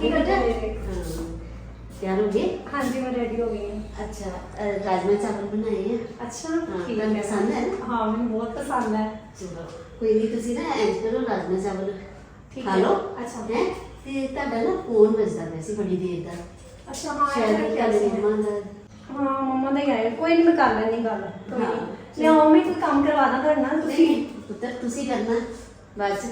ਕੀ ਬੇਟਾ ਕਰਦੇ ਜੇ? ਹਾਂ। ਤਿਆਰ ਹੋ ਗਏ ਹਾਂਜੀ ਮੈਂ ਰੈਡੀ ਹੋ ਗਈ ਹਾਂ ਅੱਛਾ ਅ, ਰਾਜਮਾ ਚਾਵਲ ਬਣਾਏ ਆ ਅੱਛਾ ਹਾਂ, ਠੀਕ ਤੁਹਾਨੂੰ ਹੈ ਪਸੰਦ ਹੈ ਨਾ? ਹਾਂ ਮੈਨੂੰ ਬਹੁਤ ਪਸੰਦ ਹੈ ਚਲੋ ਕੋਈ ਨਹੀਂ ਤੁਸੀਂ ਨਾ ਇੰਜ ਕਰੋ ਰਾਜਮਾ ਚਾਵਲ ਠੀਕ ਖਾ ਹੈ। ਲਓ ਅੱਛਾ। ਹੈ ਤੇ ਤੁਹਾਡਾ ਨਾ ਫੋਨ ਵੱਜਦਾ ਪਿਆ ਸੀ ਬੜੀ ਦੇਰ ਦਾ ਅੱਛਾ ਹਾਂ ਸ਼ਾਇਦ ਇਹ ਤੁਹਾਡੇ ਸੀ ਮੰਮਾ ਦਾ ਹਾਂ ਮੰਮਾ ਦਾ ਹੀ ਆਇਆ ਕੋਈ ਨਹੀਂ ਮੈਂ ਕਰ ਲੈਣੀ ਗੱਲ ਕੋਈ ਹਾਂ। ਨਹੀਂ ਮੈਂ ਮੰਮੀ ਕੋਈ ਕੰਮ ਕਰਵਾ ਦਾਂ ਤੁਹਾਡੇ ਨਾਲ ਤੁਸੀਂ ਤੁਸੀਂ ਪੁੱਤਰ ਤੁਸੀਂ ਕਰਨਾ ਬਸ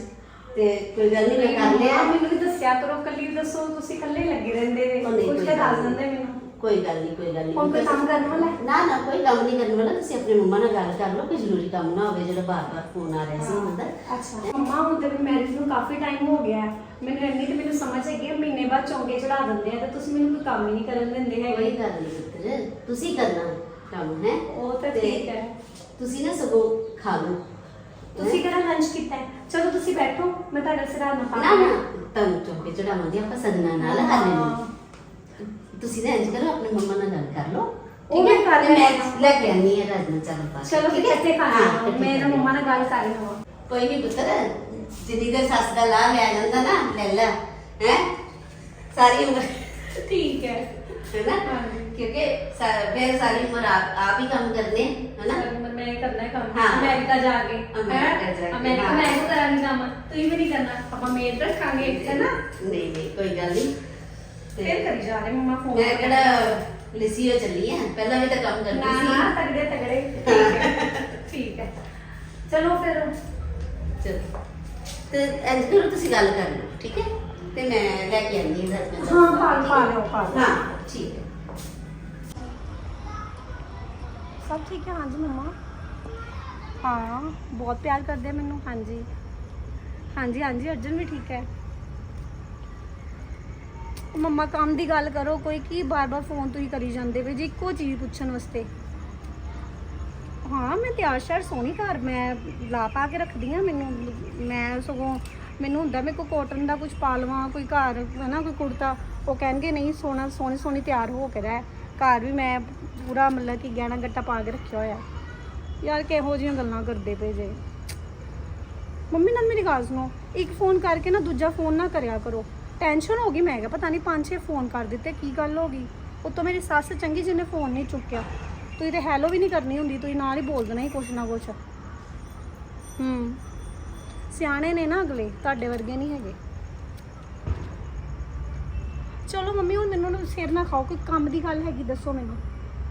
ਤੇ ਕੋਈ ਗੱਲ ਨਹੀਂ ਮੈਂ ਕਰ ਲਿਆ। ਮੈਨੂੰ ਵੀ ਦੱਸਿਆ ਕਰੋ ਕੱਲੀ ਦੱਸੋ ਤੁਸੀਂ ਕੱਲੇ ਹੀ ਲੱਗੇ ਰਹਿੰਦੇ। ਨੇ ਉਹ ਨਹੀਂ, ਕੁਝ ਕੋਈ ਤਾਂ ਗੱਲ ਦੱਸ। ਦਿੰਦੇ ਮੈਨੂੰ। ਕੋਈ ਗੱਲ ਨਹੀਂ ਕੋਈ ਗੱਲ ਨਹੀਂ ਹੁਣ ਕੋਈ ਕੰਮ ਕਰਨ ਵਾਲਾ ਹੈ? ਨਾ ਨਾ ਕੋਈ ਕੰਮ ਨਹੀਂ ਕਰਨ ਵਾਲਾ। ਤੁਸੀਂ ਆਪਣੇ ਮੰਮਾ ਨਾਲ ਗੱਲ ਕਰ ਲਓ ਕੋਈ ਜ਼ਰੂਰੀ ਕੰਮ ਨਾ ਹੋਵੇ ਜਿਹੜਾ ਬਾਰ-ਬਾਰ ਫੋਨ ਆ ਰਿਹਾ ਸੀ ਉਹਨਾਂ ਦਾ। ਅੱਛਾ। ਮੰਮਾ ਹੁਣ ਤੇ ਮੈਰਿਜ ਨੂੰ ਕਾਫੀ ਟਾਈਮ ਹੋ ਗਿਆ ਹੈ। ਮੈਨੂੰ ਇੰਨੀ ਤੇ ਮੈਨੂੰ ਸਮਝ ਹੈਗੀ ਹੈ ਮਹੀਨੇ ਬਾਅਦ ਚੌਂਕੇ ਚੜਾ ਦਿੰਦੇ ਆ ਤੇ ਤੁਸੀਂ ਮੈਨੂੰ ਕੋਈ ਕੰਮ ਹੀ ਨਹੀਂ ਕਰਨ ਦਿੰਦੇ ਕੋਈ ਹੈਗੇ ਗੱਲ ਨਹੀਂ ਪੁੱਤਰ ਤੁਸੀਂ ਕਰਨਾ ਕੰਮ ਹੈ? ਉਹ ਤੇ ਠੀਕ ਹੈ। ਤੁਸੀਂ ਨਾ ਸਗੋਂ ਖਾ ਲਓ। ਤੁਸੀਂ ਕਿਹੜਾ ਲੰਚ ਕੀਤਾ ਹੈ? ਚਲੋ ਤੁਸੀਂ ਬੈਠੋ ਮੈਂ ਤੁਹਾਡੇ ਸਿਰ ਨਾ ਨਾ ਨਾ ਤੁਹਾਨੂੰ ਚੌਂਕੇ ਚੜਾਵਾਂਗੇ ਆਪਾਂ ਸਦਨਾ ਨਾਲ ਕਰ ਲੈਣੀ ਤੁਸੀਂ ਨਾ ਇੰਜ ਕਰੋ ਆਪਣੇ ਮੰਮਾ ਨਾਲ ਗੱਲ ਕਰ ਲਓ। ਉਹ? ਮੈਂ ਕਰ ਤੇ ਮੈਂ ਲੈਂਦੀ। ਲੈ ਕੇ ਆਨੀ ਹੈ ਰਾਜਮਾ ਚਾਵਲ ਪਾ ਚਲੋ ਠੀਕ ਫਿਰ ਹਾਂ, ਖਾਣਾ ਇਕੱਠੇ ਮੈਂ ਖਾ ਮੰਮਾ ਨਾਲ ਗੱਲ ਕਰ ਹਾਂ। ਕੋਈ ਨਹੀਂ ਪੁੱਤਰ ਜਿੰਨੀ ਦੇਰ ਸੱਸ ਦਾ ਲਾਹ ਲਿਆ ਜਾਂਦਾ ਨਾ ਲੈ ਲੈ ਹੈ? ਸਾਰੀ ਉਮਰ ਹੈ ਹੈ ਨਾ ਹਾਂਜੀ। ਕਿਉਂਕਿ ਸਾ- ਫਿਰ ਸਾਰੀ ਉਮਰ ਆਪ ਆਪ ਹੀ ਕੰਮ ਕਰਨੇ ਹੈ ਨਾ ਮੈਂ ਮੈਂ ਕਰਨਾ ਹੈ ਕੰਮ। ਹਾਂ। ਅਮਰੀਕਾ ਜਾ ਕੇ। ਅਮਰੀਕਾ ਜਾ ਕੇ, ਅਮਰੀਕਾ ਹਾਂ। ਮੈਂ ਹੀ ਕਰਾਂਗੀ ਕੰਮ ਤੁਸੀਂ ਵੀ ਨਹੀਂ ਕਰਨਾ ਆਪਾਂ ਮੇਡ ਰੱਖਾਂਗੇ ਹੈ ਨਾ ਨਹੀਂ ਨਹੀਂ ਕੋਈ ਗੱਲ ਨਹੀਂ। ਫਿਰ ਕਰੀ ਜਾ ਰਹੇ ਮੰਮਾ ਫੋਨ ਮੈਂ ਕਿਹੜਾ ਲਿਸੀਓ ਚੱਲੀ ਆ? ਪਹਿਲਾਂ ਵੀ ਤਾਂ ਕੰਮ ਕਰਦੀ ਨਾ ਸੀ। ਨਾ ਤਗੜੇ ਤਗੜੇ। ਠੀਕ ਹੈ ਠੀਕ ਹੈ। ਚਲੋ ਫਿਰ। ਚਲੋ। ਤੇ ਇੰਜ ਕਰੋ ਤੁਸੀਂ ਗੱਲ ਕਰ ਲਓ ਠੀਕ ਹੈ? ਤੇ ਮੈਂ ਲੈ ਕੇ ਆਉਂਦੀ ਹਾਂ ਹਾਂ, ਪਾ- ਪਾ ਲਿਓ, ਪਾ ਲਿਓ। ਹਾਂ ਠੀਕ ਹੈ। ਸਭ ਠੀਕ ਹੈ? ਹਾਂਜੀ ਮੰਮਾ। ਹਾਂ ਬਹੁਤ ਪਿਆਰ ਕਰਦੇ ਆ ਮੈਨੂੰ। ਹਾਂਜੀ। ਹਾਂਜੀ ਹਾਂਜੀ ਅਰਜਨ ਵੀ ਠੀਕ ਹੈ। ਉਹ ਮੰਮਾ ਕੰਮ ਦੀ ਗੱਲ ਕਰੋ ਕੋਈ ਕੀ ਬਾਰ-ਬਾਰ ਫੋਨ ਤੁਸੀਂ ਕਰੀ ਜਾਂਦੇ ਵੇ ਜੀ ਇੱਕੋ ਚੀਜ਼ ਪੁੱਛਣ ਵਾਸਤੇ। ਹਾਂ ਮੈਂ ਤਿਆਰ ਸ਼ਰ ਸੋਹਣੀ ਘਰ ਮੈਂ ਲਾ ਪਾ ਕੇ ਰੱਖਦੀ ਆ ਮੈਨੂੰ ਮੈਂ ਸਗੋਂ ਮੈਨੂੰ ਹੁੰਦਾ ਮੈਂ ਕੋਈ ਕੋਟਨ ਦਾ ਕੁਝ ਪਾ ਲਵਾਂ, ਕੋਈ ਘਰ ਹੈ ਨਾ ਕੋਈ ਕੁੜਤਾ। ਉਹ ਕਹਿਣਗੇ, ਨਹੀਂ, ਸੋਹਣਾ, ਸੋਹਣੀ ਸੋਹਣੀ ਤਿਆਰ ਹੋ ਕੇ ਰਹਿ। ਘਰ ਵੀ ਮੈਂ ਪੂਰਾ ਮਤਲਬ ਕਿ ਗਹਿਣਾ ਗੱਟਾ ਪਾ ਕੇ ਰੱਖਿਆ ਹੋਇਆ। ਯਾਰ, ਕਿਹੋ ਜਿਹੀਆਂ ਗੱਲਾਂ ਕਰਦੇ ਪਏ ਜੇ। ਮੰਮੀ, ਨਾਲ ਮੇਰੀ ਗੱਲ ਸੁਣੋ। ਇੱਕ ਫੋਨ ਕਰਕੇ ਨਾ ਦੂਜਾ ਫੋਨ ਨਾ ਕਰਿਆ ਕਰੋ। ਟੈਨਸ਼ਨ ਹੋ ਗਈ ਮੈਂ ਕਿਹਾ, ਪਤਾ ਨਹੀਂ ਪੰਜ ਛੇ ਫੋਨ ਕਰ ਦਿੱਤੇ, ਕੀ ਗੱਲ ਹੋ ਗਈ? ਉੱਤੋਂ ਮੇਰੀ ਸੱਸ ਚੰਗੀ ਜਿਹਨੇ ਫੋਨ ਨਹੀਂ ਚੁੱਕਿਆ। ਤੁਸੀਂ ਤੇ ਹੈਲੋ ਵੀ ਨਹੀਂ ਕਰਨੀ ਹੁੰਦੀ, ਤੁਸੀਂ ਨਾਲ ਹੀ ਬੋਲ ਦੇਣਾ ਹੀ ਕੁਛ ਨਾ ਕੁਛ। ਹੂੰ। ਸਿਆਣੇ ਨੇ ਨਾ ਅਗਲੇ, ਤੁਹਾਡੇ ਵਰਗੇ ਨਹੀਂ ਹੈਗੇ। ਚਲੋ ਮੰਮੀ, ਹੁਣ ਮੈਨੂੰ ਨਾ ਸਿਰ ਨਾ ਖਾਓ, ਕੋਈ ਕੰਮ ਦੀ ਗੱਲ ਹੈਗੀ, ਦੱਸੋ ਮੈਨੂੰ,